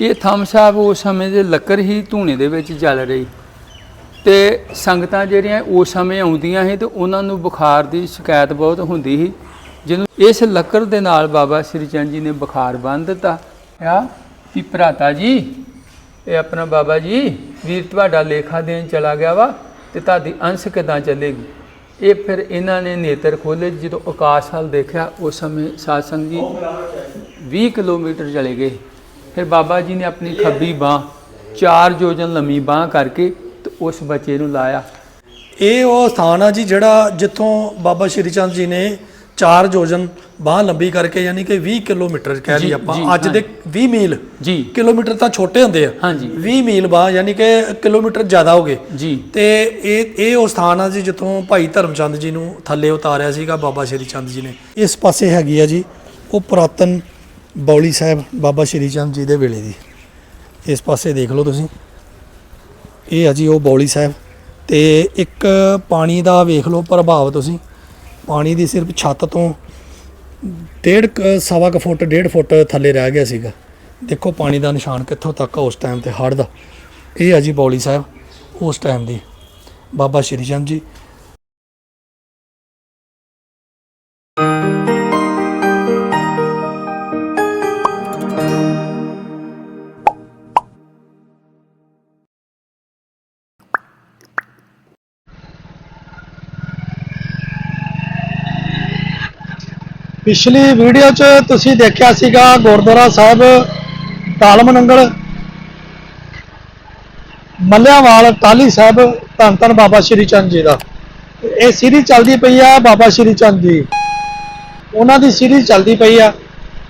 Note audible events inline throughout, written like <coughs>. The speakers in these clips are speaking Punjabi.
ਇਹ ਥੰਮ ਸਾਹਿਬ ਉਸ ਸਮੇਂ ਦੇ ਲੱਕਰ ਹੀ ਧੂਣੇ ਦੇ ਵਿੱਚ ਜਲ ਰਹੀ। ਤੇ ਸੰਗਤਾਂ ਜਿਹੜੀਆਂ ਉਸ ਸਮੇਂ ਆਉਂਦੀਆਂ ਸੀ ਤੇ ਉਹਨਾਂ ਨੂੰ ਬੁਖਾਰ ਦੀ ਸ਼ਿਕਾਇਤ ਬਹੁਤ ਹੁੰਦੀ ਸੀ। ਜਿਹਨੂੰ ਇਸ ਲੱਕੜ ਦੇ ਨਾਲ ਬਾਬਾ ਸ੍ਰੀ ਚੰਦ ਜੀ ਨੇ ਬੁਖਾਰ ਬੰਨ ਦਿੱਤਾ। ਆ, ਵੀ ਭਰਾਤਾ ਜੀ, ਇਹ ਆਪਣਾ ਬਾਬਾ ਜੀ, ਵੀਰ ਤੁਹਾਡਾ ਲੇਖਾ ਦੇਣ ਚਲਾ ਗਿਆ ਵਾ ਤੇ ਤੁਹਾਡੀ ਅੰਸ਼ ਕਿਦਾਂ ਚੱਲੇਗੀ? ਇਹ ਫਿਰ ਇਹਨਾਂ ਨੇ ਨੇਤਰ ਖੋਲੇ ਜਦੋਂ ਆਕਾਸ਼ ਹਲ ਦੇਖਿਆ ਉਸ ਸਮੇਂ ਸਾਧ ਸੰਗਤ ਜੀ 20 ਕਿਲੋਮੀਟਰ ਚਲੇ ਗਏ। ਫਿਰ ਬਾਬਾ ਜੀ ਨੇ ਆਪਣੀ ਖੱਬੀ ਬਾਹ ਚਾਰ ਯੋਜਨ ਲੰਮੀ ਬਾਹ ਕਰਕੇ ਤੇ ਉਸ ਬੱਚੇ ਨੂੰ ਲਾਇਆ। ਇਹ ਉਹ ਸਥਾਨ ਆ ਜੀ ਜਿਹੜਾ ਜਿੱਥੋਂ ਬਾਬਾ ਸ਼੍ਰੀ ਚੰਦ ਜੀ ਨੇ ਚਾਰ ਯੋਜਨ ਬਾਹ ਲੰਬੀ ਕਰਕੇ ਯਾਨੀ ਕਿ 20 ਕਿਲੋਮੀਟਰ ਕਹਿ ਲਈ ਆਪਾਂ ਅੱਜ ਦੇ 20 ਮੀਲ ਜੀ। ਕਿਲੋਮੀਟਰ ਤਾਂ ਛੋਟੇ ਹੁੰਦੇ ਆ। ਹਾਂਜੀ। 20 ਮੀਲ ਬਾਹ ਯਾਨੀ ਕਿ ਕਿਲੋਮੀਟਰ ਜ਼ਿਆਦਾ ਹੋ ਗਏ। ਜੀ। ਤੇ ਇਹ ਇਹ ਉਹ ਸਥਾਨ ਆ ਜੀ ਜਿੱਥੋਂ ਭਾਈ ਧਰਮਚੰਦ ਜੀ ਨੂੰ ਥੱਲੇ ਉਤਾਰਿਆ ਸੀਗਾ ਬਾਬਾ ਸ਼੍ਰੀ ਚੰਦ ਜੀ ਨੇ। ਇਸ ਪਾਸੇ ਹੈਗੀ ਆ ਜੀ ਉਹ ਪੁਰਾਤਨ ਬੌਲੀ ਸਾਹਿਬ ਬਾਬਾ ਸ਼੍ਰੀ ਚੰਦ ਜੀ ਦੇ ਵੇਲੇ ਦੀ। ਇਸ ਪਾਸੇ ਦੇਖ ਲਓ ਤੁਸੀਂ। ਇਹ ਆ ਜੀ ਉਹ ਬੌਲੀ ਸਾਹਿਬ। ਤੇ ਇੱਕ ਪਾਣੀ ਦਾ ਵੇਖ ਲਓ ਪ੍ਰਭਾਵ ਤੁਸੀਂ। ਪਾਣੀ ਦੀ ਸਿਰਫ ਛੱਤ ਤੋਂ ਡੇਢ ਕੁ- ਸਵਾ ਕੁ ਫੁੱਟ, ਡੇਢ ਫੁੱਟ ਥੱਲੇ ਰਹਿ ਗਿਆ ਸੀਗਾ। ਦੇਖੋ ਪਾਣੀ ਦਾ ਨਿਸ਼ਾਨ ਕਿੱਥੋਂ ਤੱਕ ਉਸ ਟਾਈਮ ਤੇ ਹੜ੍ਹ ਦਾ। ਇਹ ਆ ਜੀ ਬੌਲੀ ਸਾਹਿਬ, ਉਸ ਟਾਈਮ ਦੀ। ਬਾਬਾ ਸ਼੍ਰੀ ਚੰਦ ਜੀ। ਪਿਛਲੀ ਵੀਡੀਓ 'ਚ ਤੁਸੀਂ ਦੇਖਿਆ ਸੀਗਾ ਗੁਰਦੁਆਰਾ ਸਾਹਿਬ ਤਾਲਮਨੰਗਲ ਮੱਲਿਆਂਵਾਲ ਟਾਲੀ ਸਾਹਿਬ, ਧੰਨ ਧੰਨ ਬਾਬਾ ਸ਼੍ਰੀ ਚੰਦ ਜੀ ਦਾ। ਇਹ ਸੀਰੀ ਚੱਲਦੀ ਪਈ ਆ ਬਾਬਾ ਸ਼੍ਰੀ ਚੰਦ ਜੀ। ਉਹਨਾਂ ਦੀ ਸੀਰੀ ਚੱਲਦੀ ਪਈ ਆ।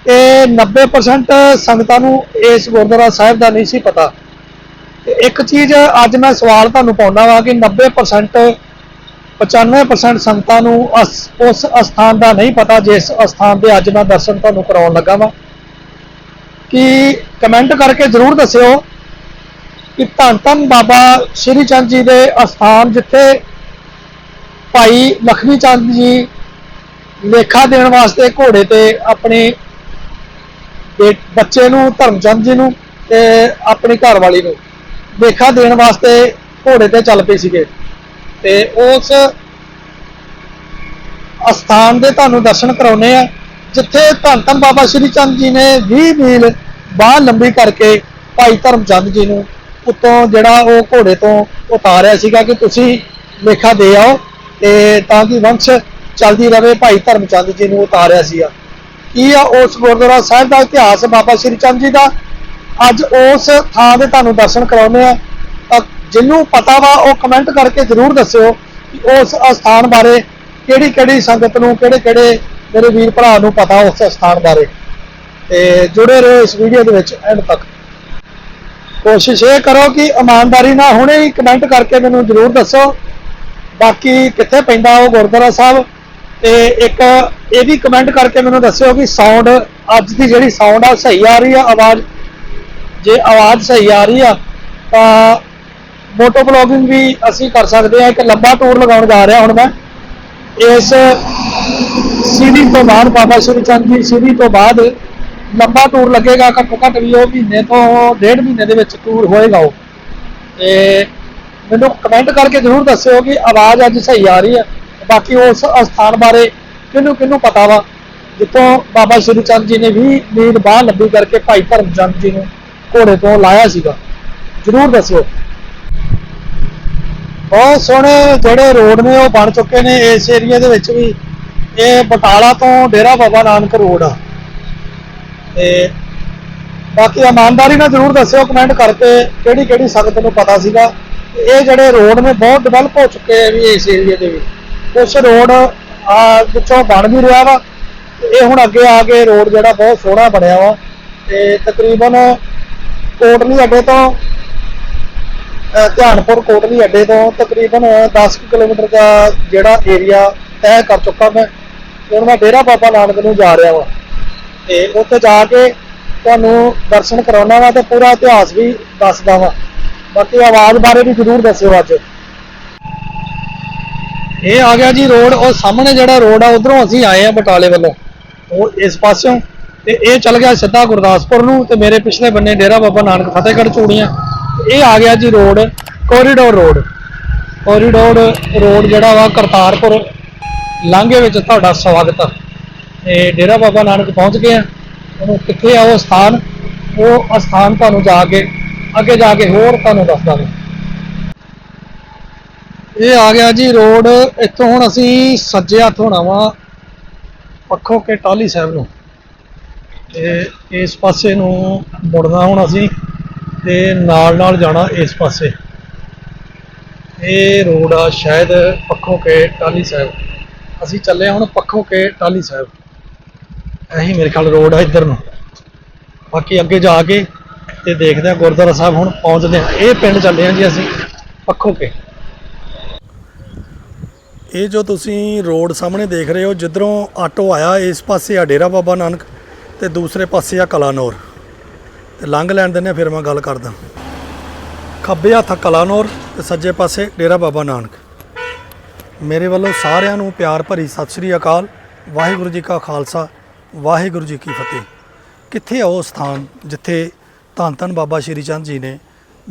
ਤੇ 90% ਸੰਗਤਾਂ ਨੂੰ ਇਸ ਗੁਰਦੁਆਰਾ ਸਾਹਿਬ ਦਾ ਨਹੀਂ ਸੀ ਪਤਾ। ਤੇ ਇੱਕ ਚੀਜ਼ ਅੱਜ ਮੈਂ ਸਵਾਲ ਤੁਹਾਨੂੰ ਪਾਉਣਾ ਵਾ ਕਿ 90% 95% ਸੰਗਤਾਂ ਨੂੰ ਅਸ- ਉਸ ਅਸਥਾਨ ਦਾ ਨਹੀਂ ਪਤਾ, ਜਿਸ ਅਸਥਾਨ ਦੇ ਅੱਜ ਮੈਂ ਦਰਸ਼ਨ ਤੁਹਾਨੂੰ ਕਰਾਉਣ ਲੱਗਾ ਵਾਂ। ਕਿ ਕਮੈਂਟ ਕਰਕੇ ਜ਼ਰੂਰ ਦੱਸਿਓ ਕਿ ਧੰਨ ਧੰਨ ਬਾਬਾ ਸ਼੍ਰੀ ਚੰਦ ਜੀ ਦੇ ਅਸਥਾਨ ਜਿੱਥੇ ਭਾਈ ਲਖਮੀ ਚੰਦ ਜੀ ਲੇਖਾ ਦੇਣ ਵਾਸਤੇ ਘੋੜੇ ਤੇ ਆਪਣੇ ਬੱਚੇ ਨੂੰ, ਧਰਮਚੰਦ ਜੀ ਨੂੰ ਤੇ ਆਪਣੀ ਘਰਵਾਲੀ ਨੂੰ ਲੇਖਾ ਦੇਣ ਵਾਸਤੇ ਘੋੜੇ ਤੇ ਚੱਲ ਪਏ ਸੀਗੇ। ਤੇ ਉਸ ਅਸਥਾਨ ਦੇ ਤੁਹਾਨੂੰ ਦਰਸ਼ਨ ਕਰਾਉਨੇ ਆ, ਜਿੱਥੇ ਧੰਨ ਧੰਨ ਬਾਬਾ ਸ਼੍ਰੀ ਚੰਦ ਜੀ ਨੇ 20 ਮੀਲ ਬਾਹ ਲੰਬੀ ਕਰਕੇ ਭਾਈ ਧਰਮਚੰਦ ਜੀ ਨੂੰ ਉੱਤੋਂ ਜਿਹੜਾ ਉਹ ਘੋੜੇ ਤੋਂ ਉਤਾਰਿਆ ਸੀਗਾ ਕਿ ਤੁਸੀਂ ਲੇਖਾ ਦੇ ਆਓ ਤੇ ਤਾਂ ਕਿ ਵੰਸ਼ ਚੱਲਦੀ ਰਹੇ ਭਾਈ ਧਰਮਚੰਦ ਜੀ ਨੂੰ ਉਤਾਰਿਆ ਸੀਗਾ ਕੀ ਆ ਉਸ ਗੁਰਦੁਆਰਾ ਸਾਹਿਬ ਦਾ ਇਤਿਹਾਸ ਬਾਬਾ ਸ਼੍ਰੀ ਚੰਦ ਜੀ ਦਾ? ਅੱਜ ਉਸ ਥਾਂ ਦੇ ਤੁਹਾਨੂੰ ਦਰਸ਼ਨ ਕਰਾਉਨੇ ਆ। ਜਿਹਨੂੰ ਪਤਾ ਵਾ, ਉਹ ਕਮੈਂਟ ਕਰਕੇ ਜ਼ਰੂਰ ਦੱਸਿਓ ਕਿ ਉਸ ਅਸਥਾਨ ਬਾਰੇ ਕਿਹੜੀ ਕਿਹੜੀ ਸੰਗਤ ਨੂੰ, ਕਿਹੜੇ ਕਿਹੜੇ ਮੇਰੇ ਵੀਰ ਭਰਾ ਨੂੰ ਪਤਾ ਉਸ ਅਸਥਾਨ ਬਾਰੇ। ਤੇ ਜੁੜੇ ਰਹੋ ਇਸ ਵੀਡੀਓ ਦੇ ਵਿੱਚ ਐਂਡ ਤੱਕ। ਕੋਸ਼ਿਸ਼ ਇਹ ਕਰੋ ਕਿ ਇਮਾਨਦਾਰੀ ਨਾਲ ਹੁਣੇ ਹੀ ਕਮੈਂਟ ਕਰਕੇ ਮੈਨੂੰ ਜ਼ਰੂਰ ਦੱਸੋ। ਬਾਕੀ ਕਿੱਥੇ ਪੈਂਦਾ ਉਹ ਗੁਰਦੁਆਰਾ ਸਾਹਿਬ? ਤੇ ਇੱਕ ਇਹ ਵੀ ਕਮੈਂਟ ਕਰਕੇ ਮੈਨੂੰ ਦੱਸਿਓ ਕਿ ਸਾਊਂਡ ਅੱਜ ਦੀ ਜਿਹੜੀ ਸਾਊਂਡ ਆ, ਸਹੀ ਆ ਰਹੀ ਆ ਆਵਾਜ਼? ਜੇ ਆਵਾਜ਼ ਸਹੀ ਆ ਰਹੀ ਆ, ਤਾਂ ਮੋਟੋ ਬਲੌਗਿੰਗ ਵੀ ਅਸੀਂ ਕਰ ਸਕਦੇ ਹਾਂ, ਇੱਕ ਲੰਬਾ ਟੂਰ ਲਗਾਉਣ ਜਾ ਰਿਹਾ ਹੁਣ ਮੈਂ। ਇਸ ਸੀੜੀ ਤੋਂ ਬਾਅਦ ਬਾਬਾ ਸ਼੍ਰੀ ਚੰਦ ਜੀ ਸੀੜੀ ਤੋਂ ਬਾਅਦ ਲੰਬਾ ਟੂਰ ਲੱਗੇਗਾ, ਘੱਟੋ ਘੱਟ ਵੀ ਉਹ ਮਹੀਨੇ ਤੋਂ ਡੇਢ ਮਹੀਨੇ ਦੇ ਵਿੱਚ ਟੂਰ ਹੋਏਗਾ ਉਹ। ਤੇ ਮੈਨੂੰ ਕਮੈਂਟ ਕਰਕੇ ਜ਼ਰੂਰ ਦੱਸਿਓ ਕਿ ਆਵਾਜ਼ ਅੱਜ ਸਹੀ ਆ ਰਹੀ ਹੈ। ਬਾਕੀ ਉਸ ਅਸਥਾਨ ਬਾਰੇ ਕਿਹਨੂੰ ਕਿਹਨੂੰ ਪਤਾ ਵਾ? ਜਿੱਥੋਂ ਬਾਬਾ ਸ਼੍ਰੀ ਚੰਦ ਜੀ ਨੇ ਵੀ ਮੀਲ ਬਾਹ ਲੰਬੀ ਕਰਕੇ ਭਾਈ ਧਰਮ ਚੰਦ ਜੀ ਨੂੰ ਘੋੜੇ ਤੋਂ ਲਾਇਆ ਸੀਗਾ। ਜ਼ਰੂਰ ਦੱਸਿਓ। ਬਹੁਤ ਸੋਹਣੇ ਜਿਹੜੇ ਰੋਡ ਨੇ, ਉਹ ਬਣ ਚੁੱਕੇ ਨੇ ਇਸ ਏਰੀਆ ਦੇ ਵਿੱਚ ਵੀ। ਇਹ ਬਟਾਲਾ ਤੋਂ ਡੇਰਾ ਬਾਬਾ ਨਾਨਕ ਰੋਡ ਆ। ਤੇ ਬਾਕੀ ਇਮਾਨਦਾਰੀ ਨਾਲ ਜ਼ਰੂਰ ਦੱਸਿਓ ਕਮੈਂਟ ਕਰਕੇ ਕਿਹੜੀ ਕਿਹੜੀ ਸੰਗਤ ਨੂੰ ਪਤਾ ਸੀਗਾ। ਇਹ ਜਿਹੜੇ ਰੋਡ ਨੇ, ਬਹੁਤ ਡਿਵੈਲਪ ਹੋ ਚੁੱਕੇ ਆ ਵੀ ਇਸ ਏਰੀਆ ਦੇ ਵਿੱਚ। ਕੁਝ ਰੋਡ ਆ ਵਿੱਚੋਂ ਬਣ ਵੀ ਰਿਹਾ ਵਾ। ਇਹ ਹੁਣ ਅੱਗੇ ਆ ਕੇ ਰੋਡ ਜਿਹੜਾ ਬਹੁਤ ਸੋਹਣਾ ਬਣਿਆ ਵਾ। ਤੇ ਤਕਰੀਬਨ ਕੋਟਲੀ ਅੱਡੇ ਤੋਂ ਧਿਆਨਪੁਰ ਕੋਟਲੀ ਅੱਡੇ ਤੋਂ ਤਕਰੀਬਨ 10 ਕਿਲੋਮੀਟਰ ਦਾ ਜਿਹੜਾ ਏਰੀਆ ਤੈਅ ਕਰ ਚੁੱਕਾ ਮੈਂ, ਹੁਣ ਮੈਂ ਡੇਰਾ ਬਾਬਾ ਨਾਨਕ ਨੂੰ ਜਾ ਰਿਹਾ ਵਾਂ। ਤੇ ਉੱਥੇ ਜਾ ਕੇ ਤੁਹਾਨੂੰ ਦਰਸ਼ਨ ਕਰਾਉਣਾ ਵਾ ਤੇ ਪੂਰਾ ਇਤਿਹਾਸ ਵੀ ਦੱਸਦਾ ਵਾ। ਬਾਕੀ ਆਵਾਜ਼ ਬਾਰੇ ਵੀ ਜ਼ਰੂਰ ਦੱਸਿਓ ਅੱਜ। ਇਹ ਆ ਗਿਆ ਜੀ ਰੋਡ, ਉਹ ਸਾਹਮਣੇ ਜਿਹੜਾ ਰੋਡ ਆ, ਉਧਰੋਂ ਅਸੀਂ ਆਏ ਆ ਬਟਾਲੇ ਵੱਲੋਂ। ਉਹ ਇਸ ਪਾਸਿਓਂ ਤੇ ਇਹ ਚੱਲ ਗਿਆ ਸਿੱਧਾ ਗੁਰਦਾਸਪੁਰ ਨੂੰ ਤੇ ਮੇਰੇ ਪਿਛਲੇ ਬੰਨੇ ਡੇਰਾ ਬਾਬਾ ਨਾਨਕ ਫਤਿਹਗੜ੍ਹ ਚੂੜੀਆਂ। ਇਹ ਆ ਗਿਆ ਜੀ road corridor road. Corridor road ਜਿਹੜਾ ਵਾ ਕਰਤਾਰਪੁਰ, ਲਾਂਘੇ ਵਿੱਚ ਤੁਹਾਡਾ ਸਵਾਗਤ ਹੈ ਤੇ ਡੇਰਾ ਬਾਬਾ ਨਾਨਕ ਪਹੁੰਚ ਗਏ ਆ। ਉਹਨੂੰ ਕਿੱਥੇ ਆ ਉਹ ਸਥਾਨ? ਉਹ ਸਥਾਨ ਤੁਹਾਨੂੰ ਜਾ ਕੇ, ਅੱਗੇ ਜਾ ਕੇ ਹੋਰ ਤੁਹਾਨੂੰ ਦੱਸ ਦਾਂਗੇ। ਇਹ ਆ ਗਿਆ ਜੀ ਰੋਡ, ਇੱਥੋਂ ਹੁਣ ਅਸੀਂ ਸੱਜੇ ਹੱਥ ਹੋਣਾ ਵਾ ਪੱਖੋ ਕੇ ਟਾਲੀ ਸਾਹਿਬ ਨੂੰ। ਤੇ ਇਸ ਪਾਸੇ ਨੂੰ ਮੁੜਨਾ ਹੁਣ ਅਸੀਂ। ਤੇ ਨਾਲ ਨਾਲ ਜਾਣਾ ਇਸ ਪਾਸੇ। ਇਹ ਰੋਡ ਆ ਸ਼ਾਇਦ ਪੱਖੋਂ ਕੇ ਟਾਲੀ ਸਾਹਿਬ। ਅਸੀਂ ਚੱਲੇ ਹਾਂ ਹੁਣ ਪੱਖੋਂ ਕੇ ਟਾਲੀ ਸਾਹਿਬ। ਇਹੀ ਮੇਰੇ ਖਿਆਲ ਰੋਡ ਆ ਇੱਧਰ ਨੂੰ। ਬਾਕੀ ਅੱਗੇ ਜਾ ਕੇ ਤੇ ਦੇਖਦੇ ਹਾਂ ਗੁਰਦੁਆਰਾ ਸਾਹਿਬ ਹੁਣ ਪਹੁੰਚਦੇ ਹਾਂ। ਇਹ ਪਿੰਡ ਚੱਲੇ ਹਾਂ ਜੀ ਅਸੀਂ ਪੱਖੋਂ ਕੇ। ਇਹ ਜੋ ਤੁਸੀਂ ਰੋਡ ਸਾਹਮਣੇ ਦੇਖ ਰਹੇ ਹੋ, ਜਿੱਧਰੋਂ ਆਟੋ ਆਇਆ, ਇਸ ਪਾਸੇ ਆ ਡੇਰਾ ਬਾਬਾ ਨਾਨਕ ਤੇ ਦੂਸਰੇ ਪਾਸੇ ਆ ਕਲਾਨੌਰ। ਤੇ ਲੰਘ ਲੈਣ ਦਿੰਦੇ ਹਾਂ, ਫਿਰ ਮੈਂ ਗੱਲ ਕਰਦਾ। ਖੱਬੇ ਹੱਥ ਕਲਾਨੌਰ ਤੇ ਸੱਜੇ ਪਾਸੇ ਡੇਰਾ ਬਾਬਾ ਨਾਨਕ। ਮੇਰੇ ਵੱਲੋਂ ਸਾਰਿਆਂ ਨੂੰ ਪਿਆਰ ਭਰੀ ਸਤਿ ਸ੍ਰੀ ਅਕਾਲ ਵਾਹਿਗੁਰੂ ਜੀ ਕਾ ਖਾਲਸਾ ਵਾਹਿਗੁਰੂ ਜੀ ਕੀ ਫਤਿਹ। ਕਿੱਥੇ ਆ ਉਹ ਸਥਾਨ ਜਿੱਥੇ ਧੰਨ ਧੰਨ ਬਾਬਾ ਸ਼੍ਰੀ ਚੰਦ ਜੀ ਨੇ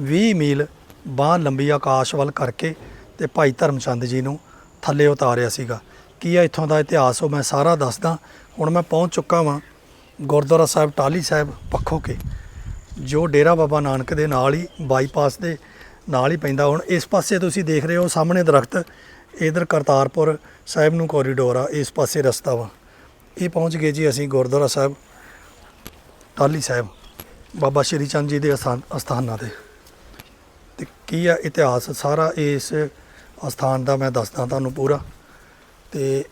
20 ਮੀਲ ਬਾਹ ਲੰਬੀ ਆਕਾਸ਼ ਵੱਲ ਕਰਕੇ ਤੇ ਭਾਈ ਧਰਮਚੰਦ ਜੀ ਨੂੰ ਥੱਲੇ ਉਤਾਰਿਆ ਸੀਗਾ। ਕੀ ਆ ਇੱਥੋਂ ਦਾ ਇਤਿਹਾਸ ਉਹ ਮੈਂ ਸਾਰਾ ਦੱਸਦਾ। ਹੁਣ ਮੈਂ ਪਹੁੰਚ ਚੁੱਕਾ ਵਾਂ ਗੁਰਦੁਆਰਾ ਸਾਹਿਬ ਟਾਲੀ ਸਾਹਿਬ ਪੱਖੋ ਕੇ ਜੋ ਡੇਰਾ ਬਾਬਾ ਨਾਨਕ ਦੇ ਨਾਲ ਹੀ ਬਾਈਪਾਸ ਦੇ ਨਾਲ ਹੀ ਪੈਂਦਾ। ਹੁਣ ਇਸ ਪਾਸੇ ਤੁਸੀਂ ਦੇਖ ਰਹੇ ਹੋ ਸਾਹਮਣੇ ਦਰਖਤ, ਇਧਰ ਕਰਤਾਰਪੁਰ ਸਾਹਿਬ ਨੂੰ ਕੋਰੀਡੋਰ ਆ, ਇਸ ਪਾਸੇ ਰਸਤਾ ਵਾ। ਇਹ ਪਹੁੰਚ ਗਏ ਜੀ ਅਸੀਂ ਗੁਰਦੁਆਰਾ ਸਾਹਿਬ ਟਾਲੀ ਸਾਹਿਬ, ਬਾਬਾ ਸ਼੍ਰੀ ਚੰਦ ਜੀ ਦੇ ਅਸਥਾਨ, ਅਸਥਾਨਾਂ ਤੇ। ਤੇ ਕੀ ਆ ਇਤਿਹਾਸ? ਸਾਰਾ ਇਸ ਅਸਥਾਨ ਦਾ ਮੈਂ ਦੱਸਦਾ ਤੁਹਾਨੂੰ ਪੂਰਾ। ਤੇ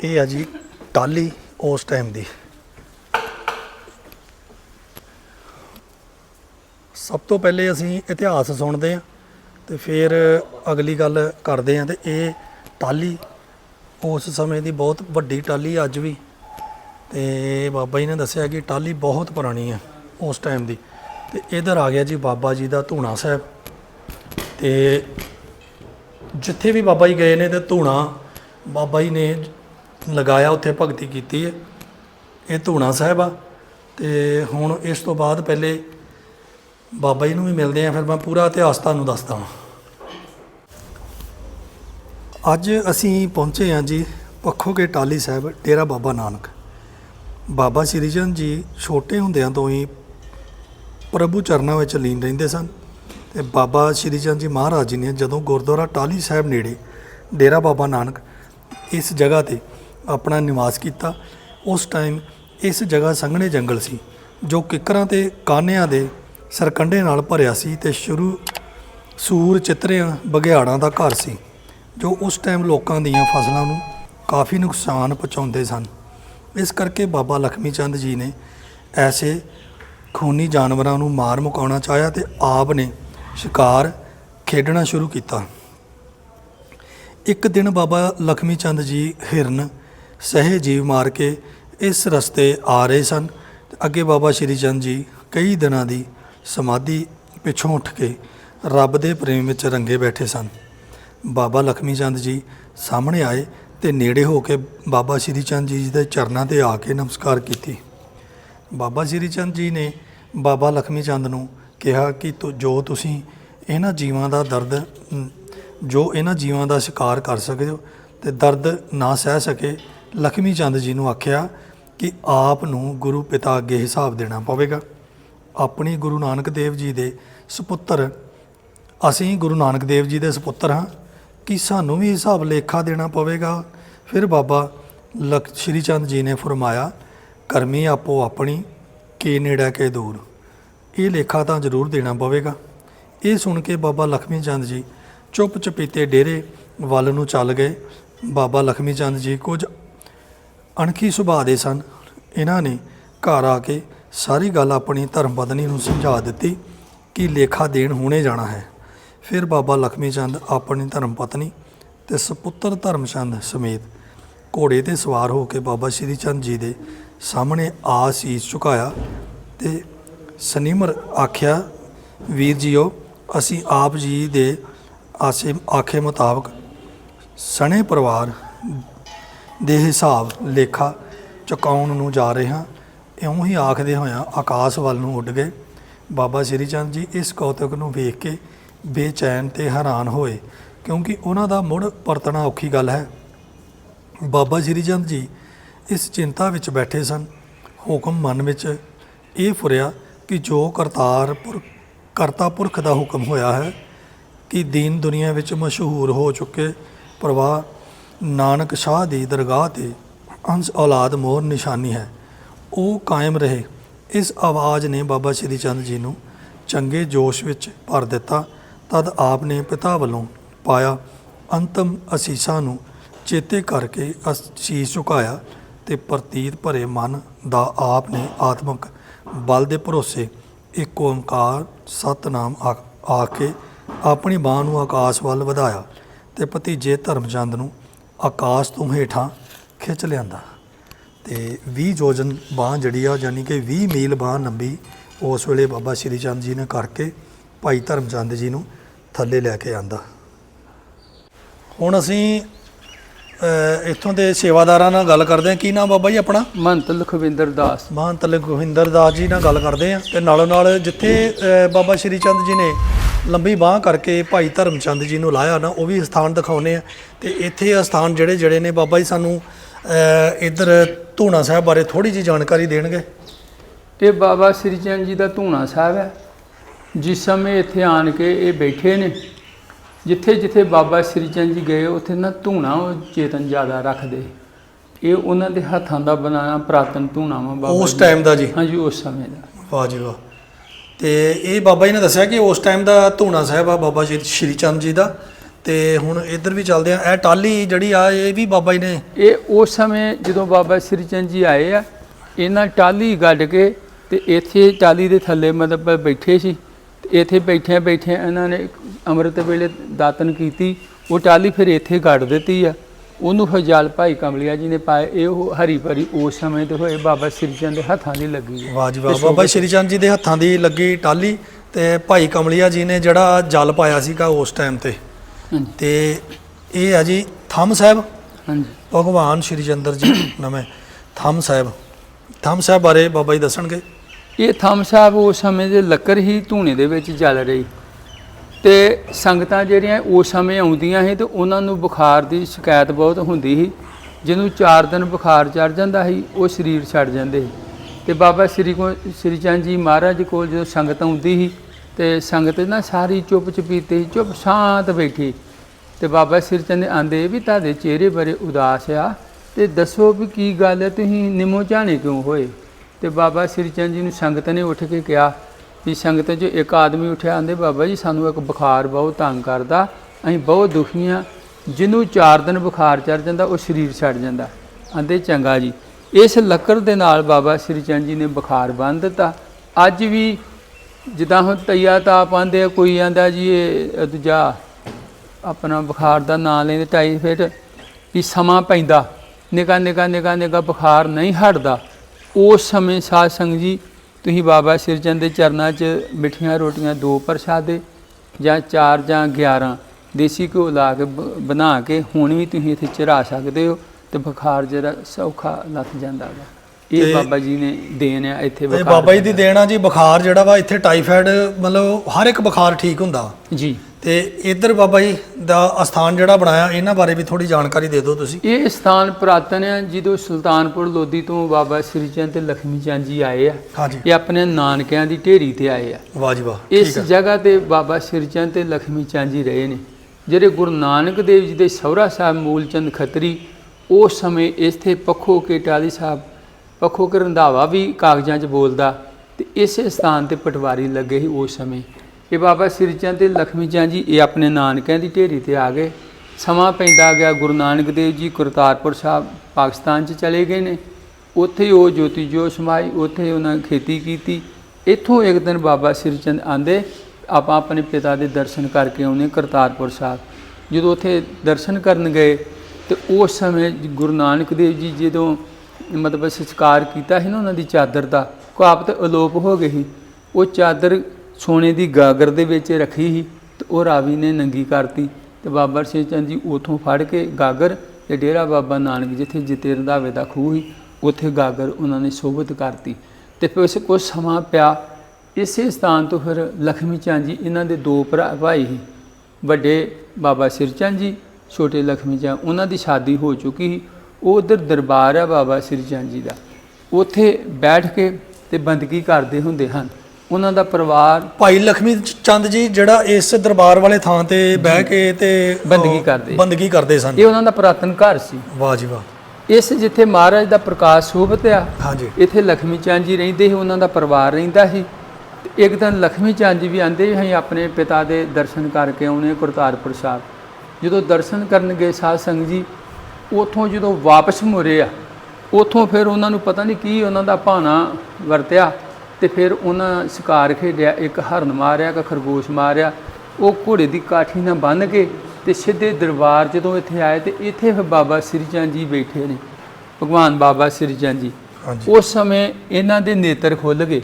ਇਹ ਆ ਜੀ ਟਾਲੀ ਉਸ ਟਾਈਮ ਦੀ। ਸਭ ਤੋਂ ਪਹਿਲੇ ਅਸੀਂ ਇਤਿਹਾਸ ਸੁਣਦੇ ਹਾਂ ਤੇ ਫਿਰ ਅਗਲੀ ਗੱਲ ਕਰਦੇ ਹਾਂ ਤੇ ਇਹ ਟਾਲੀ ਉਸ ਸਮੇਂ ਦੀ ਬਹੁਤ ਵੱਡੀ ਟਾਲੀ ਅੱਜ ਵੀ। ਤੇ ਬਾਬਾ ਜੀ ਨੇ ਦੱਸਿਆ ਕਿ ਟਾਲੀ ਬਹੁਤ ਪੁਰਾਣੀ ਹੈ ਉਸ ਟਾਈਮ ਦੀ। ਤੇ ਇਧਰ ਆ ਗਿਆ ਜੀ ਬਾਬਾ ਜੀ ਦਾ ਧੂਣਾ ਸਾਹਿਬ। ਤੇ ਜਿੱਥੇ ਵੀ ਬਾਬਾ ਜੀ ਗਏ ਨੇ ਤੇ ਧੂਣਾ ਬਾਬਾ ਜੀ ਨੇ ਲਗਾਇਆ, ਉੱਥੇ ਭਗਤੀ ਕੀਤੀ ਹੈ। ਇਹ ਧੂਣਾ ਸਾਹਿਬ ਆ ਤੇ ਹੁਣ ਇਸ ਤੋਂ ਬਾਅਦ ਪਹਿਲੇ ਬਾਬਾ ਜੀ ਨੂੰ ਵੀ ਮਿਲਦੇ ਆ ਫਿਰ ਮੈਂ ਪੂਰਾ ਇਤਿਹਾਸ ਤੁਹਾਨੂੰ ਦੱਸਦਾ ਹਾਂ ਅੱਜ ਅਸੀਂ ਪਹੁੰਚੇ ਹਾਂ ਜੀ ਪੱਖੋ ਕੇ ਟਾਲੀ ਸਾਹਿਬ, ਡੇਰਾ ਬਾਬਾ ਨਾਨਕ। ਬਾਬਾ ਸ਼੍ਰੀ ਚੰਦ ਜੀ ਛੋਟੇ ਹੁੰਦਿਆਂ ਤੋਂ ਹੀ ਪ੍ਰਭੂ ਚਰਨਾਂ ਵਿੱਚ ਲੀਨ ਰਹਿੰਦੇ ਸਨ ਤੇ ਬਾਬਾ ਸ਼੍ਰੀ ਚੰਦ ਜੀ ਮਹਾਰਾਜ ਜੀ ਨੇ ਜਦੋਂ ਗੁਰਦੁਆਰਾ ਟਾਲੀ ਸਾਹਿਬ ਨੇੜੇ ਡੇਰਾ ਬਾਬਾ ਨਾਨਕ ਇਸ ਜਗ੍ਹਾ ਤੇ ਆਪਣਾ ਨਿਵਾਸ ਕੀਤਾ, ਉਸ ਟਾਈਮ ਇਸ ਜਗ੍ਹਾ ਸੰਘਣੇ ਜੰਗਲ ਸੀ, ਜੋ ਕਿੱਕਰਾਂ ਤੇ ਕਾਨਿਆਂ ਦੇ ਸਰਕੰਡੇ ਨਾਲ ਭਰਿਆ ਸੀ ਤੇ ਸ਼ੁਰੂ ਸੂਰ ਚਿੱਤਰਿਆਂ ਬਘਿਆੜਾਂ ਦਾ ਘਰ ਸੀ, ਜੋ ਉਸ ਟਾਈਮ ਲੋਕਾਂ ਦੀਆਂ ਫਸਲਾਂ ਨੂੰ ਕਾਫੀ ਨੁਕਸਾਨ ਪਹੁੰਚਾਉਂਦੇ ਸਨ। ਇਸ ਕਰਕੇ ਬਾਬਾ ਲਖਮੀ ਚੰਦ ਜੀ ਨੇ ਐਸੇ ਖੂਨੀ ਜਾਨਵਰਾਂ ਨੂੰ ਮਾਰ ਮੁਕਾਉਣਾ ਚਾਹਿਆ ਤੇ ਆਪ ਨੇ ਸ਼ਿਕਾਰ ਖੇਡਣਾ ਸ਼ੁਰੂ ਕੀਤਾ। ਇੱਕ ਦਿਨ ਬਾਬਾ ਲਖਮੀ ਚੰਦ ਜੀ ਹਿਰਨ ਸਹੇ ਜੀਵ ਮਾਰ ਕੇ ਇਸ ਰਸਤੇ ਆ ਰਹੇ ਸਨ ਤੇ ਅੱਗੇ ਬਾਬਾ ਸ਼੍ਰੀ ਚੰਦ ਜੀ ਕਈ ਦਿਨਾਂ ਦੀ ਸਮਾਧੀ ਪਿੱਛੋਂ ਉੱਠ ਕੇ ਰੱਬ ਦੇ ਪ੍ਰੇਮ ਵਿੱਚ ਰੰਗੇ ਬੈਠੇ ਸਨ। ਬਾਬਾ ਲਖਮੀ ਚੰਦ ਜੀ ਸਾਹਮਣੇ ਆਏ ਤੇ ਨੇੜੇ ਹੋ ਕੇ ਬਾਬਾ ਸ਼੍ਰੀ ਚੰਦ ਜੀ ਦੇ ਚਰਨਾਂ ਤੇ ਆ ਕੇ ਨਮਸਕਾਰ ਕੀਤੀ। ਬਾਬਾ ਸ਼੍ਰੀ ਚੰਦ ਜੀ ਨੇ ਬਾਬਾ ਲਖਮੀ ਚੰਦ ਨੂੰ ਕਿਹਾ ਕਿ ਤੁ- ਜੋ ਤੁਸੀਂ ਇਹਨਾਂ ਜੀਵਾਂ ਦਾ ਦਰਦ ਜੋ ਇਹਨਾਂ ਜੀਵਾਂ ਦਾ ਸ਼ਿਕਾਰ ਕਰ ਸਕਦੇ ਹੋ ਤੇ ਦਰਦ ਨਾ ਸਹਿ ਸਕੇ, ਲਖਮੀ ਚੰਦ ਜੀ ਨੂੰ ਆਖਿਆ ਕਿ ਆਪ ਨੂੰ ਗੁਰੂ ਪਿਤਾ ਅੱਗੇ ਹਿਸਾਬ ਦੇਣਾ ਪਵੇਗਾ। ਆਪਣੀ ਗੁਰੂ ਨਾਨਕ ਦੇਵ ਜੀ ਦੇ ਸੁਪੁੱਤਰ। ਅਸੀਂ ਗੁਰੂ ਨਾਨਕ ਦੇਵ ਜੀ ਦੇ ਸੁਪੁੱਤਰ ਹਾਂ। ਕਿ ਸਾਨੂੰ ਵੀ ਹਿਸਾਬ ਲੇਖਾ ਦੇਣਾ ਪਵੇਗਾ? ਫਿਰ ਬਾਬਾ ਲਖ, ਸ਼੍ਰੀ ਚੰਦ ਜੀ ਨੇ ਫਰਮਾਇਆ, ਕਰਮੀ ਆਪੋ ਆਪਣੀ, ਕੀ ਨੇੜਾ ਕੇ ਦੂਰ। ਇਹ ਲੇਖਾ ਤਾਂ ਜ਼ਰੂਰ ਦੇਣਾ ਪਵੇਗਾ। ਇਹ ਸੁਣ ਕੇ ਬਾਬਾ ਲਖਮੀ ਚੰਦ ਜੀ ਚੁੱਪ ਚੁਪੀਤੇ ਡੇਰੇ ਵੱਲ ਨੂੰ ਚੱਲ ਗਏ। ਬਾਬਾ ਲਖਮੀ ਚੰਦ ਜੀ ਕੁਝ ਅਣਖੀ ਸੁਭਾਅ ਦੇ ਸਨ। ਇਹਨਾਂ ਨੇ ਘਰ ਆ ਕੇ ਸਾਰੀ ਗੱਲ ਆਪਣੀ ਧਰਮ ਪਤਨੀ ਨੂੰ ਸਮਝਾ ਦਿੱਤੀ ਕਿ ਲੇਖਾ ਦੇਣ ਹੁਣੇ ਜਾਣਾ ਹੈ। ਫਿਰ ਬਾਬਾ ਲਖਮੀ ਚੰਦ ਆਪਣੀ ਧਰਮ ਪਤਨੀ ਤੇ ਸੁਪੁੱਤਰ ਧਰਮਚੰਦ ਸਮੇਤ ਘੋੜੇ ਤੇ ਸਵਾਰ ਹੋ ਕੇ ਬਾਬਾ ਸ਼੍ਰੀ ਚੰਦ ਜੀ ਦੇ ਸਾਹਮਣੇ ਆ ਸੀਸ ਝੁਕਾਇਆ ਤੇ ਸਨੀਮਰ ਆਖਿਆ, ਵੀਰ ਜੀਓ, ਅਸੀਂ ਆਪ ਜੀ ਦੇ ਆਸੇ ਆਖੇ ਮੁਤਾਬਕ ਸਣੇ ਪਰਿਵਾਰ ਦੇ ਹਿਸਾਬ ਲੇਖਾ ਚੁਕਾਉਣ ਨੂੰ ਜਾ ਰਹੇ ਹਾਂ। ਇਉਂ ਹੀ ਆਖਦੇ ਹੋਇਆਂ ਆਕਾਸ਼ ਵੱਲ ਨੂੰ ਉੱਡ ਗਏ। ਬਾਬਾ ਸ਼੍ਰੀ ਚੰਦ ਜੀ ਇਸ ਕੌਤਕ ਨੂੰ ਵੇਖ ਕੇ ਬੇਚੈਨ ਤੇ ਹੈਰਾਨ ਹੋਏ, ਕਿਉਂਕਿ ਉਹਨਾਂ ਦਾ ਮੁੜ ਪਰਤਣਾ ਔਖੀ ਗੱਲ ਹੈ। ਬਾਬਾ ਸ਼੍ਰੀ ਚੰਦ ਜੀ ਇਸ ਚਿੰਤਾ ਵਿੱਚ ਬੈਠੇ ਸਨ। ਹੁਕਮ ਮਨ ਵਿੱਚ ਇਹ ਫੁਰਿਆ ਕਿ ਜੋ ਕਰਤਾਰਪੁਰ ਕਰਤਾ ਪੁਰਖ ਦਾ ਹੁਕਮ ਹੋਇਆ ਹੈ ਕਿ ਦੀਨ ਦੁਨੀਆ ਵਿੱਚ ਮਸ਼ਹੂਰ ਹੋ ਚੁੱਕੇ ਪ੍ਰਵਾਹ ਨਾਨਕ ਸ਼ਾਹ ਦੀ ਦਰਗਾਹ ਤੇ ਅੰਸ਼ ਔਲਾਦ ਮੋਹਰ ਨਿਸ਼ਾਨੀ ਹੈ। ਉਹ ਕਾਇਮ ਰਹੇ। ਇਸ ਆਵਾਜ਼ ਨੇ ਬਾਬਾ ਸ਼੍ਰੀ ਚੰਦ ਜੀ ਨੂੰ ਚੰਗੇ ਜੋਸ਼ ਵਿੱਚ ਭਰ ਦਿੱਤਾ। ਤਦ ਆਪ ਨੇ ਪਿਤਾ ਵੱਲੋਂ ਪਾਇਆ ਅੰਤਮ ਅਸੀਸਾਂ ਨੂੰ ਚੇਤੇ ਕਰਕੇ ਅਸੀਸ ਝੁਕਾਇਆ ਤੇ ਪ੍ਰਤੀਤ ਭਰੇ ਮਨ ਦਾ ਆਪ ਨੇ ਆਤਮਿਕ ਬਲ ਦੇ ਭਰੋਸੇ ਇੱਕ ਓੰਕਾਰ ਸਤਨਾਮ ਆ ਆ ਕੇ ਆਪਣੀ ਬਾਹ ਨੂੰ ਆਕਾਸ਼ ਵੱਲ ਵਧਾਇਆ ਤੇ ਭਤੀਜੇ ਧਰਮਚੰਦ ਨੂੰ ਆਕਾਸ਼ ਤੋਂ ਹੇਠਾਂ ਖਿੱਚ ਲਿਆਂਦਾ। ਤੇ 20 ਯੋਜਨ ਬਾਹ ਜਿਹੜੀ ਆ ਯਾਨੀ ਕਿ 20 ਮੀਲ ਬਾਹ ਲੰਬੀ ਉਸ ਵੇਲੇ ਬਾਬਾ ਸ਼੍ਰੀ ਚੰਦ ਜੀ ਨੇ ਕਰਕੇ ਭਾਈ ਧਰਮਚੰਦ ਜੀ ਨੂੰ ਥੱਲੇ ਲੈ ਕੇ ਆਂਦਾ। ਹੁਣ ਅਸੀਂ ਇੱਥੋਂ ਦੇ ਸੇਵਾਦਾਰਾਂ ਨਾਲ ਗੱਲ ਕਰਦੇ ਹਾਂ। ਕੀ ਨਾਮ ਬਾਬਾ ਜੀ ਆਪਣਾ? ਮਹੰਤ ਲਖਵਿੰਦਰ ਦਾਸ। ਮਹੰਤ ਲਖਵਿੰਦਰ ਦਾਸ ਜੀ ਨਾਲ ਗੱਲ ਕਰਦੇ ਆ ਤੇ ਨਾਲੋਂ ਨਾਲ ਜਿੱਥੇ ਬਾਬਾ ਸ਼੍ਰੀ ਚੰਦ ਜੀ ਨੇ ਲੰਬੀ ਬਾਹ ਕਰਕੇ ਭਾਈ ਧਰਮਚੰਦ ਜੀ ਨੂੰ ਲਾਇਆ ਨਾ ਉਹ ਵੀ ਸਥਾਨ ਦਿਖਾਉਨੇ ਆ ਤੇ ਇੱਥੇ ਇਹ ਸਥਾਨ ਜਿਹੜੇ ਜਿਹੜੇ ਨੇ ਬਾਬਾ ਜੀ ਸਾਨੂੰ ਇੱਧਰ ਧੂਣਾ ਸਾਹਿਬ ਬਾਰੇ ਥੋੜੀ ਜੀ ਜਾਣਕਾਰੀ ਦੇਣਗੇ? ਇਹ ਬਾਬਾ ਸ੍ਰੀ ਚੰਦ ਜੀ ਦਾ ਧੂਣਾ ਸਾਹਿਬ ਹੈ। ਜਿਸ ਸਮੇਂ ਇੱਥੇ ਆਣ ਕੇ ਇਹ ਬੈਠੇ ਨੇ ਜਿੱਥੇ ਜਿੱਥੇ ਬਾਬਾ ਸ੍ਰੀ ਚੰਦ ਜੀ ਗਏ ਉੱਥੇ ਨਾ ਧੂਣਾ ਉਹ ਚੇਤਨ ਜ਼ਿਆਦਾ ਰੱਖਦੇ। ਇਹ ਉਹਨਾਂ ਦੇ ਹੱਥਾਂ ਦਾ ਬਣਾਇਆ ਪ੍ਰਾਤਨ ਧੂਣਾ ਵਾ ਬਾਬਾ ਉਸ। ਟਾਈਮ ਦਾ ਜੀ? ਹਾਂਜੀ ਉਸ ਸਮੇਂ ਦਾ। ਵਾਹ ਜੀ ਵਾਹ। ਤੇ ਇਹ ਬਾਬਾ ਜੀ ਨੇ ਦੱਸਿਆ ਕਿ ਉਸ ਟਾਈਮ ਦਾ ਧੂਣਾ ਸਾਹਿਬ ਆ ਬਾਬਾ ਜੀ ਸ਼੍ਰੀ ਚੰਦ ਜੀ ਦਾ। ਤੇ ਹੁਣ ਇੱਧਰ ਵੀ ਚੱਲਦੇ ਆ। ਇਹ ਟਾਲੀ ਜਿਹੜੀ ਆ ਇਹ ਵੀ ਬਾਬਾ ਜੀ ਨੇ ਇਹ ਉਸ ਸਮੇਂ ਜਦੋਂ ਬਾਬਾ ਸ੍ਰੀ ਚੰਦ ਜੀ ਆਏ ਆ ਇਹਨਾਂ ਟਾਲੀ ਗੱਡ ਕੇ ਤੇ ਇੱਥੇ ਟਾਲੀ ਦੇ ਥੱਲੇ ਮਤਲਬ ਬੈਠੇ ਸੀ। ਤੇ ਇੱਥੇ ਬੈਠਿਆਂ ਬੈਠਿਆਂ ਇਹਨਾਂ ਨੇ ਅੰਮ੍ਰਿਤ ਵੇਲੇ ਦਾਤਨ ਕੀਤੀ। ਉਹ ਟਾਲੀ ਫਿਰ ਇੱਥੇ ਗੱਡ ਦਿੱਤੀ ਆ। ਉਹਨੂੰ ਫਿਰ ਜਲ ਭਾਈ ਕਮਲਿਆ ਜੀ ਨੇ ਪਾਏ। ਇਹ ਉਹ ਹਰੀ ਭਰੀ ਉਸ ਸਮੇਂ ਤੇ ਹੋਏ ਬਾਬਾ ਸ੍ਰੀ ਚੰਦ ਦੇ ਹੱਥਾਂ ਦੀ ਲੱਗੀ। ਵਾਹ ਜੀ ਵਾਹ। ਬਾਬਾ ਸ਼੍ਰੀ ਚੰਦ ਜੀ ਦੇ ਹੱਥਾਂ ਦੀ ਲੱਗੀ ਟਾਲੀ ਤੇ ਭਾਈ ਕਮਲੀਆ ਜੀ ਨੇ ਜਿਹੜਾ ਜਲ ਪਾਇਆ ਸੀਗਾ ਉਸ ਟਾਈਮ ਤੇ। ਹਾਂਜੀ। ਤੇ ਇਹ ਆ ਜੀ ਥੰਮ ਸਾਹਿਬ। ਹਾਂਜੀ। ਭਗਵਾਨ ਸ਼੍ਰੀ ਚੰਦਰ ਜੀ <coughs> ਨਵੇਂ। ਥੰਮ ਸਾਹਿਬ। ਥੰਮ ਸਾਹਿਬ ਬਾਰੇ ਬਾਬਾ ਜੀ ਦੱਸਣਗੇ? ਇਹ ਥੰਮ ਸਾਹਿਬ ਉਸ ਸਮੇਂ ਦੇ ਲੱਕੜ ਹੀ ਧੂਣੇ ਦੇ ਵਿੱਚ ਜਲ ਰਹੀ। ਤੇ ਸੰਗਤਾਂ ਜਿਹੜੀਆਂ ਉਸ ਸਮੇਂ ਆਉਂਦੀਆਂ ਸੀ ਤੇ ਉਹਨਾਂ ਨੂੰ ਬੁਖਾਰ ਦੀ ਸ਼ਿਕਾਇਤ ਬਹੁਤ ਹੁੰਦੀ ਸੀ। ਜਿਹਨੂੰ 4 ਦਿਨ ਬੁਖਾਰ ਚੜ ਜਾਂਦਾ ਸੀ ਉਹ ਸਰੀਰ ਛੱਡ ਜਾਂਦੇ ਸੀ। ਤੇ ਬਾਬਾ ਸ੍ਰੀ ਕੋ ਸ੍ਰੀ ਚੰਦ ਜੀ ਮਹਾਰਾਜ ਕੋਲ ਜਦੋਂ ਸੰਗਤ ਆਉਂਦੀ ਸੀ ਤੇ ਸੰਗਤ ਨਾ ਸਾਰੀ ਚੁੱਪ ਚਪੀਤੇ ਚੁੱਪ ਸ਼ਾਂਤ ਬੈਠੀ। ਤੇ ਬਾਬਾ ਸ੍ਰੀ ਚੰਦ ਆਂਦੇ ਵੀ ਤੁਹਾਡੇ ਚਿਹਰੇ ਬੜੇ ਉਦਾਸ ਆ। ਤੇ ਦੱਸੋ ਵੀ ਕੀ ਗੱਲ ਹੈ? ਤੁਸੀਂ ਨਿਮੋ ਝਾਣੇ ਕਿਉਂ ਹੋਏ? ਤੇ ਬਾਬਾ ਸ੍ਰੀ ਚੰਦ ਜੀ ਨੂੰ ਸੰਗਤ ਨੇ ਉੱਠ ਕੇ ਕਿਹਾ ਵੀ ਸੰਗਤ 'ਚ ਇੱਕ ਆਦਮੀ ਉੱਠਿਆ, ਆਂਦੇ, ਬਾਬਾ ਜੀ, ਸਾਨੂੰ ਇੱਕ ਬੁਖਾਰ ਬਹੁਤ ਤੰਗ ਕਰਦਾ। ਅਸੀਂ ਬਹੁਤ ਦੁਖੀ ਹਾਂ ਜਿਹਨੂੰ 4 ਦਿਨ ਬੁਖਾਰ ਚੜ ਜਾਂਦਾ, ਉਹ ਸਰੀਰ ਛੱਡ ਜਾਂਦਾ। ਆਂਦੇ, ਚੰਗਾ ਜੀ। ਇਸ ਲੱਕੜ ਦੇ ਨਾਲ ਬਾਬਾ ਸ੍ਰੀ ਚੰਦ ਜੀ ਨੇ ਬੁਖਾਰ ਬੰਨ ਦਿੱਤਾ। ਅੱਜ ਵੀ ਜਿੱਦਾਂ ਹੁਣ ਤਈਆ ਤਾਪ ਆਂਦੇ ਆ, ਕੋਈ ਆਂਦਾ ਜੀ ਇਹ ਦੂਜਾ ਆਪਣਾ ਬੁਖਾਰ ਦਾ ਨਾਂ ਲੈਂਦੇ ਟਾਈਫਾਇਡ ਵੀ ਸਮਾਂ ਪੈਂਦਾ। ਨਿਕਾ ਨਿਕਾ ਨਿਕਾ ਨਿਕਾ ਬੁਖਾਰ ਨਹੀਂ ਹਟਦਾ। ਉਸ ਸਮੇਂ ਸਾਧ ਸੰਗ ਜੀ, ਤੁਸੀਂ ਬਾਬਾ ਸਿਰਚੰਦ ਦੇ ਚਰਨਾਂ 'ਚ ਮਿੱਠੀਆਂ ਰੋਟੀਆਂ ਦੋ ਪ੍ਰਸ਼ਾਦੇ ਜਾਂ ਚਾਰ ਜਾਂ 11 ਦੇਸੀ ਘਿਓ ਲਾ ਕੇ ਬ- ਬਣਾ ਕੇ ਹੁਣ ਵੀ ਤੁਸੀਂ ਇੱਥੇ ਚੜਾ ਸਕਦੇ ਹੋ ਤੇ ਬੁਖਾਰ ਜਿਹੜਾ ਸੌਖਾ ਲੱਥ ਜਾਂਦਾ ਵਾ। ਇਹ ਬਾਬਾ ਜੀ ਨੇ ਦੇਣ ਆ ਇੱਥੇ ਇਹ ਬੁਖਾਰ ਬਾਬਾ ਜੀ ਦੀ। ਦੇਣਾ ਜੀ ਬੁਖਾਰ ਜਿਹੜਾ ਵਾ ਇੱਥੇ ਟਾਈਫਾਇਡ ਮਤਲਬ ਹਰ ਇੱਕ ਬੁਖਾਰ ਠੀਕ ਹੁੰਦਾ। ਜੀ। ਤੇ ਇੱਧਰ ਬਾਬਾ ਜੀ ਦਾ ਅਸਥਾਨ ਜਿਹੜਾ ਬਣਾਇਆ ਇਹਨਾਂ ਬਾਰੇ ਵੀ ਥੋੜੀ ਜਾਣਕਾਰੀ ਦੇ ਦਿਓ ਤੁਸੀਂ। ਇਹ ਸਥਾਨ ਪੁਰਾਤਨ ਹੈ ਜਦੋਂ ਸੁਲਤਾਨਪੁਰ ਲੋਧੀ ਤੋਂ ਬਾਬਾ ਸ੍ਰੀ ਚੰਦ ਤੇ ਲਖਮੀ ਚੰਦ ਜੀ ਆਏ ਆ ਹਾਂਜੀ। ਇਹ ਆਪਣੇ ਨਾਨਕਿਆਂ ਦੀ ਢੇਰੀ ਤੇ ਆਏ ਆ। ਵਾਹ ਜੀ ਵਾਹ ਇਸ ਜਗ੍ਹਾ ਤੇ ਬਾਬਾ ਸ੍ਰੀ ਚੰਦ ਤੇ ਲਖਮੀ ਚੰਦ ਜੀ ਰਹੇ ਨੇ। ਜਿਹੜੇ ਗੁਰੂ ਨਾਨਕ ਦੇਵ ਜੀ ਦੇ ਸਹੁਰਾ ਸਾਹਿਬ ਮੂਲਚੰਦ ਖੱਤਰੀ ਉਸ ਸਮੇਂ ਇੱਥੇ ਪੱਖੋ ਕੇ ਟਾਲੀ ਸਾਹਿਬ ਪੱਖੋ ਕੇ ਰੰਧਾਵਾ ਵੀ ਕਾਗਜ਼ਾਂ 'ਚ ਬੋਲਦਾ ਤੇ ਇਸੇ ਸਥਾਨ ਤੇ ਪਟਵਾਰੀ ਲੱਗੇ ਸੀ ਉਸ ਸਮੇਂ। ਇਹ ਬਾਬਾ ਸ੍ਰੀ ਚੰਦ ਤੇ ਲਖਮੀ ਚੰਦ ਜੀ, ਇਹ ਆਪਣੇ ਨਾਨਕਿਆਂ ਦੀ ਢੇਰੀ ਤੇ ਆ ਗਏ। ਸਮਾਂ ਪੈਂਦਾ ਗਿਆ, ਗੁਰੂ ਨਾਨਕ ਦੇਵ ਜੀ ਕਰਤਾਰਪੁਰ ਸਾਹਿਬ, ਪਾਕਿਸਤਾਨ 'ਚ ਚਲੇ ਗਏ ਨੇ। ਉੱਥੇ ਉਹ ਜੋਤੀ ਜੋ ਸਮਾਈ, ਉੱਥੇ ਉਹਨਾਂ ਖੇਤੀ ਕੀਤੀ। ਇੱਥੋਂ ਇੱਕ ਦਿਨ ਬਾਬਾ ਸ੍ਰੀ ਚੰਦ ਆਂਦੇ, ਆਪਾਂ ਆਪਣੇ ਪਿਤਾ ਦੇ ਦਰਸ਼ਨ ਕਰਕੇ ਆਉਨੇ ਕਰਤਾਰਪੁਰ ਸਾਹਿਬ। ਜਦੋਂ ਉੱਥੇ ਦਰਸ਼ਨ ਕਰਨ ਗਏ ਤੇ ਉਸ ਸਮੇਂ ਗੁਰੂ ਨਾਨਕ ਦੇਵ ਜੀ ਜਦੋਂ ਮਤਲਬ ਸੰਸਕਾਰ ਕੀਤਾ ਸੀ ਨਾ ਉਹਨਾਂ ਦੀ ਚਾਦਰ ਦਾ, ਕੋ ਆਪ ਤੇ ਅਲੋਪ ਹੋ ਗਈ ਸੀ। ਉਹ ਚਾਦਰ ਸੋਨੇ ਦੀ ਗਾਗਰ ਦੇ ਵਿੱਚ ਰੱਖੀ ਸੀ ਤੇ ਉਹ ਰਾਵੀ ਨੇ ਨੰਗੀ ਕਰਤੀ ਤੇ ਬਾਬਾ ਸ੍ਰੀ ਚੰਦ ਜੀ ਉਥੋਂ ਫੜ ਕੇ ਗਾਗਰ ਤੇ ਡੇਰਾ ਬਾਬਾ ਨਾਨਕ ਜਿੱਥੇ ਜਿੱਤੇ ਰੰਧਾਵੇ ਦਾ ਖੂਹ ਸੀ, ਉੱਥੇ ਗਾਗਰ ਉਹਨਾਂ ਨੇ ਸੋਭਤ ਕਰਤੀ। ਤੇ ਫਿਰ ਉਸ ਕੁਝ ਸਮਾਂ ਪਿਆ, ਇਸੇ ਸਥਾਨ ਤੋਂ ਫਿਰ ਲਖਮੀ ਚੰਦ ਜੀ ਇਹਨਾਂ ਦੇ ਦੋ ਭਰਾ ਭਾਈ ਸੀ, ਵੱਡੇ ਬਾਬਾ ਸਿਰਚੰਦ ਜੀ, ਛੋਟੇ ਲਖਮੀ ਚੰਦ, ਉਹਨਾਂ ਦੀ ਸ਼ਾਦੀ ਹੋ ਚੁੱਕੀ ਸੀ। ਉਹ ਉਧਰ ਦਰਬਾਰ ਆ ਬਾਬਾ ਸਿਰਚੰਦ ਜੀ ਦਾ। ਉੱਥੇ ਬੈਠ ਕੇ ਤੇ ਬੰਦਗੀ ਕਰਦੇ ਹੁੰਦੇ ਹਨ। ਉਹਨਾਂ ਦਾ ਪਰਿਵਾਰ ਭਾਈ ਲਖਮੀ ਚੰਦ ਜੀ ਜਿਹੜਾ ਇਸ ਦਰਬਾਰ ਵਾਲੇ ਥਾਂ ਤੇ ਬਹਿ ਕੇ ਤੇ ਬੰਦਗੀ ਕਰਦੇ। ਬੰਦਗੀ ਕਰਦੇ ਸਨ। ਇਹ ਉਹਨਾਂ ਦਾ ਪੁਰਾਤਨ ਘਰ ਸੀ। ਵਾਹ ਜੀ ਵਾਹ। ਇਸ ਜਿੱਥੇ ਮਹਾਰਾਜ ਦਾ ਪ੍ਰਕਾਸ਼ ਸੋਭਤ ਆ ਹਾਂਜੀ। ਇੱਥੇ ਲਖਮੀ ਚੰਦ ਜੀ ਰਹਿੰਦੇ ਸੀ ਉਹਨਾਂ ਦਾ ਪਰਿਵਾਰ ਰਹਿੰਦਾ ਸੀ। ਇੱਕ ਦਿਨ ਲਖਮੀ ਚੰਦ ਜੀ ਵੀ ਆਂਦੇ ਅਸੀਂ ਆਪਣੇ ਪਿਤਾ ਦੇ ਦਰਸ਼ਨ ਕਰਕੇ ਆਉਣੇ ਕਰਤਾਰਪੁਰ ਸਾਹਿਬ। ਜਦੋਂ ਦਰਸ਼ਨ ਕਰਨ ਗਏ ਸਾਧ ਸੰਗਤ ਜੀ ਉਥੋਂ ਜਦੋਂ ਵਾਪਸ ਮੁੜੇ ਆ ਉਥੋਂ ਫਿਰ ਉਹਨਾਂ ਨੂੰ ਪਤਾ ਨਹੀਂ ਕੀ ਉਹਨਾਂ ਦਾ ਭਾਣਾ ਵਰਤਿਆ ਤੇ ਫਿਰ ਉਹਨਾਂ ਸ਼ਿਕਾਰ ਖੇਡਿਆ ਇੱਕ ਹਰਨ ਮਾਰਿਆ ਇੱਕ ਖਰਗੋਸ਼ ਮਾਰਿਆ। ਉਹ ਘੋੜੇ ਦੀ ਕਾਠੀ ਨਾਲ ਬੰਨ੍ਹ ਕੇ ਤੇ ਸਿੱਧੇ ਦਰਬਾਰ ਜਦੋਂ ਇੱਥੇ ਆਏ ਤੇ ਇੱਥੇ ਫਿਰ ਬਾਬਾ ਸ੍ਰੀ ਚੰਦ ਜੀ ਬੈਠੇ ਨੇ ਭਗਵਾਨ ਬਾਬਾ ਸ੍ਰੀ ਚੰਦ ਜੀ। ਉਸ ਸਮੇਂ ਇਹਨਾਂ ਦੇ ਨੇਤਰ ਖੁੱਲ ਗਏ।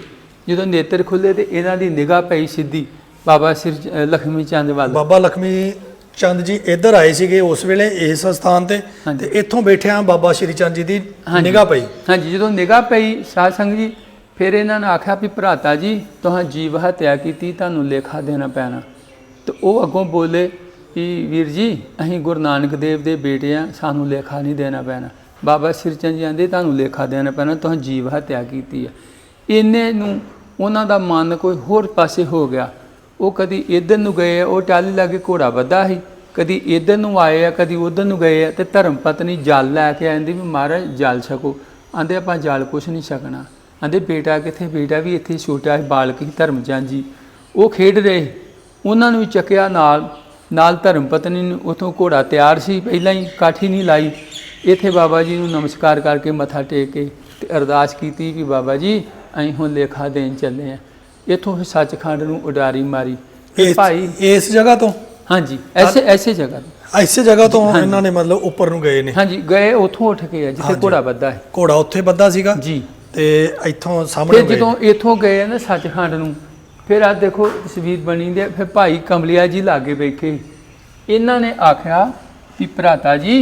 ਜਦੋਂ ਨੇਤਰ ਖੁੱਲੇ ਤੇ ਇਹਨਾਂ ਦੀ ਨਿਗਾਹ ਪਈ ਸਿੱਧੀ ਬਾਬਾ ਸਿਰ ਲਖਮੀ ਚੰਦ ਵੱਲ। ਬਾਬਾ ਲਖਮੀ ਚੰਦ ਜੀ ਇੱਧਰ ਆਏ ਸੀਗੇ ਉਸ ਵੇਲੇ ਇਸ ਸਥਾਨ ਤੇ। ਤੇ ਇੱਥੋਂ ਬੈਠਿਆਂ ਬਾਬਾ ਸ਼੍ਰੀ ਚੰਦ ਜੀ ਦੀ ਹਾਂਜੀ। ਨਿਗਾਹ ਪਈ। ਹਾਂਜੀ ਜਦੋਂ ਨਿਗਾਹ ਪਈ ਸਾਧ ਸੰਗਤ ਜੀ ਫਿਰ ਇਹਨਾਂ ਨੇ ਆਖਿਆ ਵੀ ਭਰਾਤਾ ਜੀ ਤੁਹਾਂ ਜੀਵ ਹੱਤਿਆ ਕੀਤੀ ਤੁਹਾਨੂੰ ਲੇਖਾ ਦੇਣਾ ਪੈਣਾ। ਤੇ ਉਹ ਅੱਗੋਂ ਬੋਲੇ ਕਿ ਵੀਰ ਜੀ ਅਸੀਂ ਗੁਰੂ ਨਾਨਕ ਦੇਵ ਦੇ ਬੇਟੇ ਆ ਸਾਨੂੰ ਲੇਖਾ ਨਹੀਂ ਦੇਣਾ ਪੈਣਾ। ਬਾਬਾ ਸਿਰਚੰਦ ਜੀ ਆਂਦੇ ਤੁਹਾਨੂੰ ਲੇਖਾ ਦੇਣਾ ਪੈਣਾ ਤੁਹਾਂ ਜੀਵ ਹੱਤਿਆ ਕੀਤੀ ਆ। ਇੰਨੇ ਨੂੰ ਉਹਨਾਂ ਦਾ ਮਨ ਕੋਈ ਹੋਰ ਪਾਸੇ ਹੋ ਗਿਆ। ਉਹ ਕਦੀ ਇਧਰ ਨੂੰ ਗਏ ਆ, ਉਹ ਟਾਲੀ ਲਾਗੇ ਘੋੜਾ ਬੱਧਾ ਸੀ। ਕਦੀ ਇਧਰ ਨੂੰ ਆਏ ਆ ਕਦੀ ਉਧਰ ਨੂੰ ਗਏ ਆ ਤੇ ਧਰਮ ਪਤਨੀ ਜਲ ਲੈ ਕੇ ਆਂਦੀ ਵੀ ਮਹਾਰਾਜ ਜਲ ਛਕੋ। ਆਂਦੇ ਆਪਾਂ ਜਲ ਕੁਛ ਨਹੀਂ ਛਕਣਾ। ਆਂਦੇ ਬੇਟਾ ਕਿੱਥੇ? ਬੇਟਾ ਵੀ ਇੱਥੇ ਛੋਟਾ ਹੈ ਬਾਲਕ ਹੀ ਧਰਮਚੰਦ ਜੀ। ਉਹ ਖੇਡ ਰਹੇ। ਉਹਨਾਂ ਨੂੰ ਵੀ ਚੱਕਿਆ ਨਾਲ। ਨਾਲ ਧਰਮ ਪਤਨੀ ਨੂੰ ਉਥੋਂ ਘੋੜਾ ਤਿਆਰ ਸੀ ਪਹਿਲਾਂ ਹੀ ਕਾਠੀ ਨਹੀਂ ਲਾਈ। ਇੱਥੇ ਬਾਬਾ ਜੀ ਨੂੰ ਨਮਸਕਾਰ ਕਰਕੇ ਮੱਥਾ ਟੇਕ ਕੇ ਤੇ ਅਰਦਾਸ ਕੀਤੀ ਕਿ ਬਾਬਾ ਜੀ ਅਸੀਂ ਹੁਣ ਲੇਖਾ ਦੇਣ ਚੱਲੇ ਆ। ਇੱਥੋਂ ਫਿਰ ਸੱਚਖੰਡ ਨੂੰ ਉਡਾਰੀ ਮਾਰੀ। ਤੇ ਇਸ ਭਾਈ ਇਸ ਜਗ੍ਹਾ ਤੋਂ? ਹਾਂਜੀ ਐਸੇ ਐਸੇ ਜਗ੍ਹਾ ਤੇ। ਇਸੇ ਜਗ੍ਹਾ ਤੋਂ ਇਹਨਾਂ ਨੇ ਮਤਲਬ ਉੱਪਰ ਨੂੰ ਗਏ ਨੇ। ਹਾਂਜੀ ਗਏ ਉੱਥੋਂ ਉੱਠ ਕੇ ਆ ਜਿੱਥੇ। ਘੋੜਾ ਬੱਧਾ ਹੈ ਘੋੜਾ ਉੱਥੇ ਬੱਧਾ ਸੀਗਾ? ਜੀ। ਤੇ ਇੱਥੋਂ ਸਾਹਮਣੇ ਫਿਰ ਗਏ ਜਦੋਂ ਇੱਥੋਂ ਗਏ ਨਾ ਸੱਚਖੰਡ ਨੂੰ ਫਿਰ ਆ ਦੇਖੋ ਤਸਵੀਰ ਬਣੀ ਦੀ ਹੈ, ਫਿਰ ਭਾਈ ਕਮਲਿਆ ਜੀ ਲਾਗੇ ਬੈਠੇ। ਇਹਨਾਂ ਨੇ ਆਖਿਆ ਵੀ ਭਰਾਤਾ ਜੀ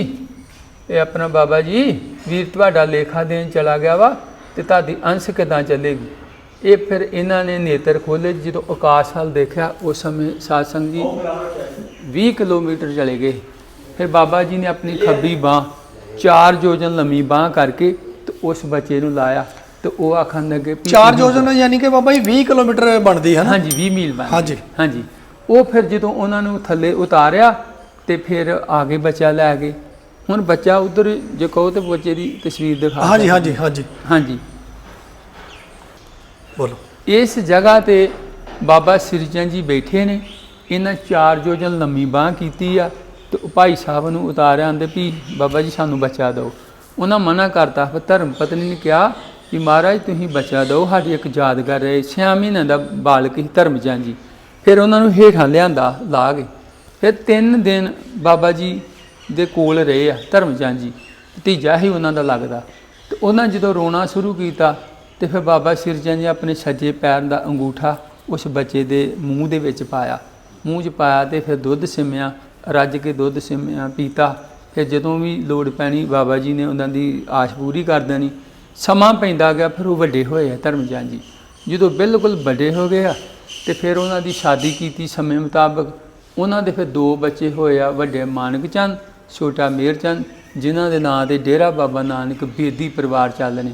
ਇਹ ਆਪਣਾ ਬਾਬਾ ਜੀ ਵੀਰ ਤੁਹਾਡਾ ਲੇਖਾ ਦੇਣ ਚਲਾ ਗਿਆ ਵਾ ਤੇ ਤੁਹਾਡੀ ਅੰਸ਼ ਕਿਦਾਂ ਚੱਲੇਗੀ? ਇਹ ਫਿਰ ਇਹਨਾਂ ਨੇ ਨੇਤਰ ਖੋਲੇ ਜਦੋਂ ਆਕਾਸ਼ ਵੱਲ ਦੇਖਿਆ ਉਸ ਸਮੇਂ ਸਾਧ ਸੰਗਤ ਜੀ 20 ਕਿਲੋਮੀਟਰ ਚਲੇ ਗਏ। ਫਿਰ ਬਾਬਾ ਜੀ ਨੇ ਆਪਣੀ ਖੱਬੀ ਬਾਹ ਚਾਰ ਯੋਜਨ ਲੰਮੀ ਬਾਹ ਕਰਕੇ ਤੇ ਉਸ ਬੱਚੇ ਨੂੰ ਲਾਇਆ ਤੇ ਉਹ ਆਖਣ ਲੱਗੇ ਵੀ ਚਾਰ ਯੋਜਨ ਯਾਨੀ ਕਿ ਬਾਬਾ ਜੀ 20 ਕਿਲੋਮੀਟਰ ਬਣਦੀ ਹੈ ਨਾ? ਹਾਂਜੀ 20 ਮੀਲ ਬਣ ਹਾਂਜੀ। ਹਾਂਜੀ। ਉਹ ਫਿਰ ਜਦੋਂ ਉਹਨਾਂ ਨੂੰ ਥੱਲੇ ਉਤਾਰਿਆ ਤੇ ਫਿਰ ਆਗੇ ਬੱਚਾ ਲੈ ਗਏ। ਹੁਣ ਬੱਚਾ ਉਧਰ ਜੇ ਕਹੋ ਤੇ ਬੱਚੇ ਦੀ ਤਸਵੀਰ ਦਿਖਾ ਹਾਂਜੀ। ਹਾਂਜੀ ਹਾਂਜੀ। ਹਾਂਜੀ। ਬੋਲੋ। ਇਸ ਜਗ੍ਹਾ ਤੇ ਬਾਬਾ ਸਿਰਜਨ ਜੀ ਬੈਠੇ ਨੇ। ਇਹਨਾਂ ਚਾਰ ਯੋਜਨ ਲੰਮੀ ਬਾਹ ਕੀਤੀ ਆ ਤੇ ਭਾਈ ਸਾਹਿਬ ਨੂੰ ਉਤਾਰਿਆ ਆਂਦੇ ਵੀ ਬਾਬਾ ਜੀ ਸਾਨੂੰ ਬਚਾ ਦਿਓ। ਉਹਨਾਂ ਮਨਾ ਕਰਤਾ, ਫਿਰ ਧਰਮ ਪਤਨੀ ਨੇ ਕਿਹਾ ਕਿ ਮਹਾਰਾਜ ਤੁਸੀਂ ਬਚਾ ਦਿਓ, ਸਾਡੀ ਇੱਕ ਯਾਦਗਾਰ ਰਹੇ। ਛੇ ਮਹੀਨਿਆਂ ਦਾ ਬਾਲਕ ਸੀ ਧਰਮਚੰਦ ਜੀ। ਫਿਰ ਉਹਨਾਂ ਨੂੰ ਹੇਠਾਂ ਲਿਆਂਦਾ, ਲਾ ਕੇ। ਫਿਰ ਤਿੰਨ ਦਿਨ ਬਾਬਾ ਜੀ ਦੇ ਕੋਲ ਰਹੇ ਆ ਧਰਮਚੰਦ ਜੀ। ਭਤੀਜਾ ਹੀ ਉਹਨਾਂ ਦਾ ਲੱਗਦਾ। ਤੇ ਉਹਨਾਂ ਜਦੋਂ ਰੋਣਾ ਸ਼ੁਰੂ ਕੀਤਾ ਤੇ ਫਿਰ ਬਾਬਾ ਸਿਰਜਨ ਜੀ ਆਪਣੇ ਸੱਜੇ ਪੈਰ ਦਾ ਅੰਗੂਠਾ ਉਸ ਬੱਚੇ ਦੇ ਮੂੰਹ ਦੇ ਵਿੱਚ ਪਾਇਆ। ਮੂੰਹ 'ਚ ਪਾਇਆ ਤੇ ਫਿਰ ਦੁੱਧ ਸਿਮਿਆ, ਰੱਜ ਕੇ ਦੁੱਧ ਸਿਮਿਆ, ਪੀਤਾ। ਫਿਰ ਜਦੋਂ ਵੀ ਲੋੜ ਪੈਣੀ ਬਾਬਾ ਜੀ ਨੇ ਉਹਨਾਂ ਦੀ ਆਸ਼ ਪੂਰੀ ਕਰ ਦੇਣੀ। ਸਮਾਂ ਪੈਂਦਾ ਗਿਆ, ਫਿਰ ਉਹ ਵੱਡੇ ਹੋਏ ਆ ਧਰਮਚੰਦ ਜੀ। ਜਦੋਂ ਬਿਲਕੁਲ ਵੱਡੇ ਹੋ ਗਏ ਆ ਤੇ ਫਿਰ ਉਹਨਾਂ ਦੀ ਸ਼ਾਦੀ ਕੀਤੀ ਸਮੇਂ ਮੁਤਾਬਕ, ਉਹਨਾਂ ਦੇ ਫਿਰ ਦੋ ਬੱਚੇ ਹੋਏ ਆ, ਵੱਡੇ ਮਾਨਕ ਚੰਦ, ਛੋਟਾ ਮੇਰ ਚੰਦ, ਜਿਨ੍ਹਾਂ ਦੇ ਨਾਂ ਤੇ ਡੇਰਾ ਬਾਬਾ ਨਾਨਕ ਬੇਦੀ ਪਰਿਵਾਰ ਚੱਲਦੇ ਨੇ।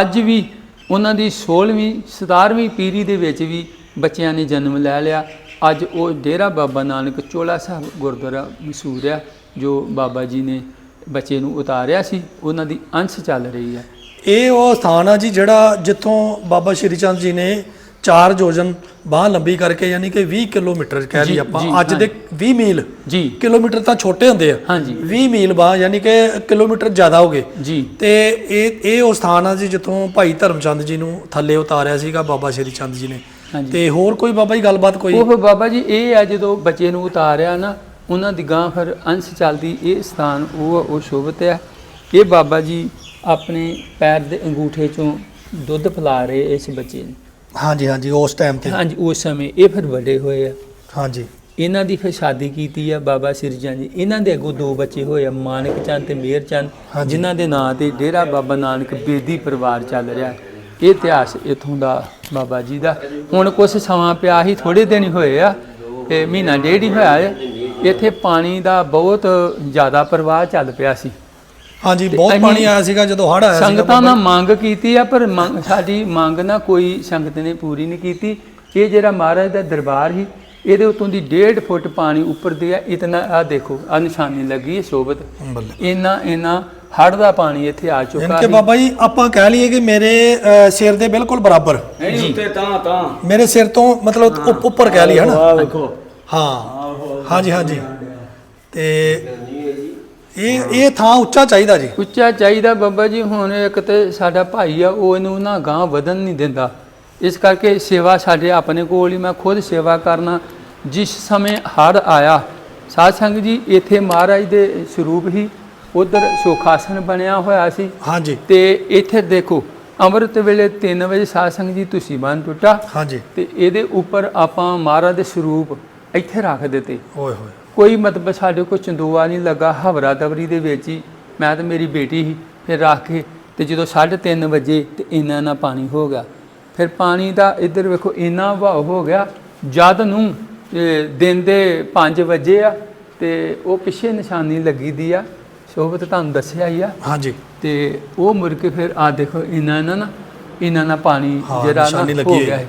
ਅੱਜ ਵੀ ਉਹਨਾਂ ਦੀ 16ਵੀਂ 17ਵੀਂ ਪੀਰੀ ਦੇ ਵਿੱਚ ਵੀ ਬੱਚਿਆਂ ਨੇ ਜਨਮ ਲੈ ਲਿਆ। ਅੱਜ ਉਹ ਡੇਰਾ ਬਾਬਾ ਨਾਨਕ ਚੋਲਾ ਸਾਹਿਬ ਗੁਰਦੁਆਰਾ ਮਸ਼ਹੂਰ ਆ, ਜੋ ਬਾਬਾ ਜੀ ਨੇ ਬੱਚੇ ਨੂੰ ਉਤਾਰਿਆ ਸੀ। ਉਹਨਾਂ ਦੀ ਅੰਸ਼ ਚੱਲ ਰਹੀ ਹੈ ਇਹ ਉਹ ਸਥਾਨ ਆ ਜੀ ਜਿਹੜਾ ਜਿੱਥੋਂ ਬਾਬਾ ਸ਼੍ਰੀ ਚੰਦ ਜੀ ਨੇ ਚਾਰ ਯੋਜਨ ਬਾਹ ਲੰਬੀ ਕਰਕੇ ਯਾਨੀ ਕਿ 20 ਕਿਲੋਮੀਟਰ ਕਹਿ ਲਈ ਆਪਾਂ ਅੱਜ ਦੇ 20 ਮੀਲ ਜੀ। ਕਿਲੋਮੀਟਰ ਤਾਂ ਛੋਟੇ ਹੁੰਦੇ ਆ। ਹਾਂਜੀ। 20 ਮੀਲ ਬਾਹ ਯਾਨੀ ਕਿ ਕਿਲੋਮੀਟਰ ਜ਼ਿਆਦਾ ਹੋ ਗਏ। ਜੀ। ਤੇ ਇਹ ਇਹ ਉਹ ਸਥਾਨ ਆ ਜੀ ਜਿੱਥੋਂ ਭਾਈ ਧਰਮਚੰਦ ਜੀ ਨੂੰ ਥੱਲੇ ਉਤਾਰਿਆ ਸੀਗਾ ਬਾਬਾ ਸ਼੍ਰੀ ਚੰਦ ਜੀ ਨੇ। ਤੇ ਹੋਰ ਕੋਈ ਬਾਬਾ ਜੀ ਗੱਲਬਾਤ ਕੋਈ? ਉਹ ਬਾਬਾ ਜੀ ਇਹ ਆ ਜਦੋਂ ਬੱਚੇ ਨੂੰ ਉਤਾਰਿਆ ਨਾ ਉਹਨਾਂ ਦੀ ਗਾਂ ਫਿਰ ਅੰਸ਼ ਚੱਲਦੀ ਇਹ ਸਥਾਨ ਉਹ ਉਹ ਸ਼ੋਭਤ ਹੈ ਇਹ ਬਾਬਾ ਜੀ ਆਪਣੇ ਪੈਰ ਦੇ ਅੰਗੂਠੇ ਚੋਂ ਦੁੱਧ ਪਿਲਾ ਰਹੇ ਇਸ ਬੱਚੇ ਨੂੰ। ਹਾਂਜੀ ਹਾਂਜੀ ਉਸ ਟਾਈਮ ਤੇ। ਹਾਂਜੀ ਉਸ ਸਮੇਂ ਇਹ ਫਿਰ ਵੱਡੇ ਹੋਏ ਆ। ਹਾਂਜੀ। ਇਹਨਾਂ ਦੀ ਫਿਰ ਸ਼ਾਦੀ ਕੀਤੀ ਆ ਬਾਬਾ ਸਿਰਜਾ ਜੀ। ਇਹਨਾਂ ਦੇ ਅੱਗੋਂ ਦੋ ਬੱਚੇ ਹੋਏ ਆ ਮਾਨਕ ਚੰਦ ਤੇ ਮੇਹਰ ਚੰਦ ਹਾਂਜੀ। ਜਿਨ੍ਹਾਂ ਦੇ ਨਾਂ ਤੇ ਡੇਰਾ ਬਾਬਾ ਨਾਨਕ ਬੇਦੀ ਪਰਿਵਾਰ ਚੱਲ ਰਿਹਾ। ਇਹ ਇਤਿਹਾਸ ਇਥੋਂ ਦਾ ਬਾਬਾ ਜੀ ਦਾ। ਹੁਣ ਕੁਝ ਸਮਾਂ ਪਿਆ ਹੀ ਥੋੜੇ ਦਿਨ ਹੀ ਹੋਏ ਆ ਤੇ ਮਹੀਨਾ ਡੇਢ ਹੀ ਹੋਇਆ ਹੈ ਇੱਥੇ ਪਾਣੀ ਦਾ ਬਹੁਤ ਜ਼ਿਆਦਾ ਪ੍ਰਵਾਹ ਚੱਲ ਪਿਆ ਸੀ। ਹਾਂਜੀ ਬਹੁਤ ਪਾਣੀ ਆਇਆ ਸੀਗਾ ਜਦੋਂ ਹੜ੍ਹ ਆਇਆ ਸੀਗਾ ਸੰਗਤਾਂ ਨਾਲ ਮੰਗ ਕੀਤੀ ਆ ਪਰ ਸਾਡੀ ਮੰਗ ਨਾ ਕੋਈ ਸੰਗਤ ਨੇ ਪੂਰੀ ਨਹੀਂ ਕੀਤੀ। ਇਹ ਜਿਹੜਾ ਮਹਾਰਾਜ ਦਾ ਦਰਬਾਰ ਸੀ ਇਹਦੇ ਉਤੋਂ ਦੀ 1.5 ਫੁੱਟ ਪਾਣੀ ਉੱਪਰ ਦੇ ਆ ਇਤਨਾ ਆ ਦੇਖੋ ਆ ਨਿਸ਼ਾਨੀ ਲੱਗੀ ਹੈ ਸ਼ੋਭਤ। ਬੱਲੇ ਇੰਨਾ ਇੰਨਾ ਹੜ ਦਾ ਪਾਣੀ ਇੱਥੇ ਆ ਚੁੱਕਾ ਇਨਕੇ ਸੀ। ਬਾਬਾ ਜੀ ਆਪਾਂ ਕਹਿ ਲਈਏ ਕਿ ਮੇਰੇ ਸਿਰ ਦੇ ਬਿਲਕੁਲ ਬਰਾਬਰ। ਨਹੀਂ ਉੱਤੇ ਤਾਂ ਤਾਂ। ਮੇਰੇ ਸਿਰ ਤੋਂ ਮਤਲਬ ਉੱਪ- ਉੱਪਰ ਕਹਿ ਲਈਏ ਹਨਾ? ਵੇਖੋ ਹਾਂ। ਹਾਂਜੀ ਹਾਂਜੀ। ਤੇ ਇਹ ਇਹ ਥਾਂ ਉੱਚਾ ਚਾਹੀਦਾ ਜੀ। ਉੱਚਾ ਚਾਹੀਦਾ ਬਾਬਾ ਜੀ ਹੁਣ ਇੱਕ ਤੇ ਸਾਡਾ ਭਾਈ ਆ ਉਹ ਇਹਨੂੰ ਨਾ ਗਾਂ ਵਧਣ ਨਹੀਂ ਦਿੰਦਾ। ਇਸ ਕਰਕੇ ਸੇਵਾ ਸਾਡੇ ਆਪਣੇ ਕੋਲ ਹੀ ਮੈਂ ਖੁਦ ਸੇਵਾ ਕਰਨਾ। ਜਿਸ ਸਮੇਂ ਹੜ ਆਇਆ ਸਾਧ ਸੰਗਤ ਜੀ ਇੱਥੇ ਮਹਾਰਾਜ ਦੇ ਸਰੂਪ ਹੀ ਉਧਰ ਸੁਖਾਸਨ ਬਣਿਆ ਹੋਇਆ ਸੀ। ਹਾਂਜੀ। ਤੇ ਇੱਥੇ ਦੇਖੋ ਅੰਮ੍ਰਿਤ ਵੇਲੇ 3 ਵਜੇ ਸਾਧ ਸੰਗਤ ਜੀ ਤੁਸੀਂ ਬੰਨ ਟੁੱਟਾ। ਹਾਂਜੀ। ਤੇ ਇਹਦੇ ਉੱਪਰ ਆਪਾਂ ਮਹਾਰਾਜ ਦੇ ਸਰੂਪ ਇੱਥੇ ਰੱਖ ਦਿੱਤੇ। ਓਏ ਹੋਏ। ਕੋਈ ਮਤਲਬ ਸਾਡੇ ਕੋਲ ਚੰਦੋਆ ਨਹੀਂ ਲੱਗਾ ਹਵਰਾ ਦਵਰੀ ਦੇ ਵਿੱਚ ਹੀ। ਮੈਂ ਤੇ ਮੇਰੀ ਬੇਟੀ ਸੀ ਫਿਰ ਰੱਖ ਕੇ ਤੇ ਜਦੋਂ 3:30 ਵਜੇ ਤੇ ਇੰਨਾ ਨਾ ਪਾਣੀ ਹੋ ਗਿਆ। ਫਿਰ ਪਾਣੀ ਦਾ ਇੱਧਰ ਵੇਖੋ ਇੰਨਾ ਵਹਾਅ ਹੋ ਗਿਆ ਜਦ ਨੂੰ ਦਿਨ ਦੇ 5 ਵਜੇ ਆ ਤੇ ਉਹ ਪਿੱਛੇ ਨਿਸ਼ਾਨੀ ਲੱਗੀ ਦੀ ਆ। ਸ਼ੋਭਤ ਤੁਹਾਨੂੰ ਦੱਸਿਆ ਹੀ ਆ। ਹਾਂਜੀ। ਤੇ ਉਹ ਮੁੜ ਕੇ ਫਿਰ ਆ ਦੇਖੋ ਇੰਨਾ ਇੰਨਾ ਨਾ ਇੰਨਾ ਨਾ ਪਾਣੀ ਹਾਂ, ਜਿਹੜਾ ਨਾ ਹੋ ਹੈ। ਗਿਆ ਹੈ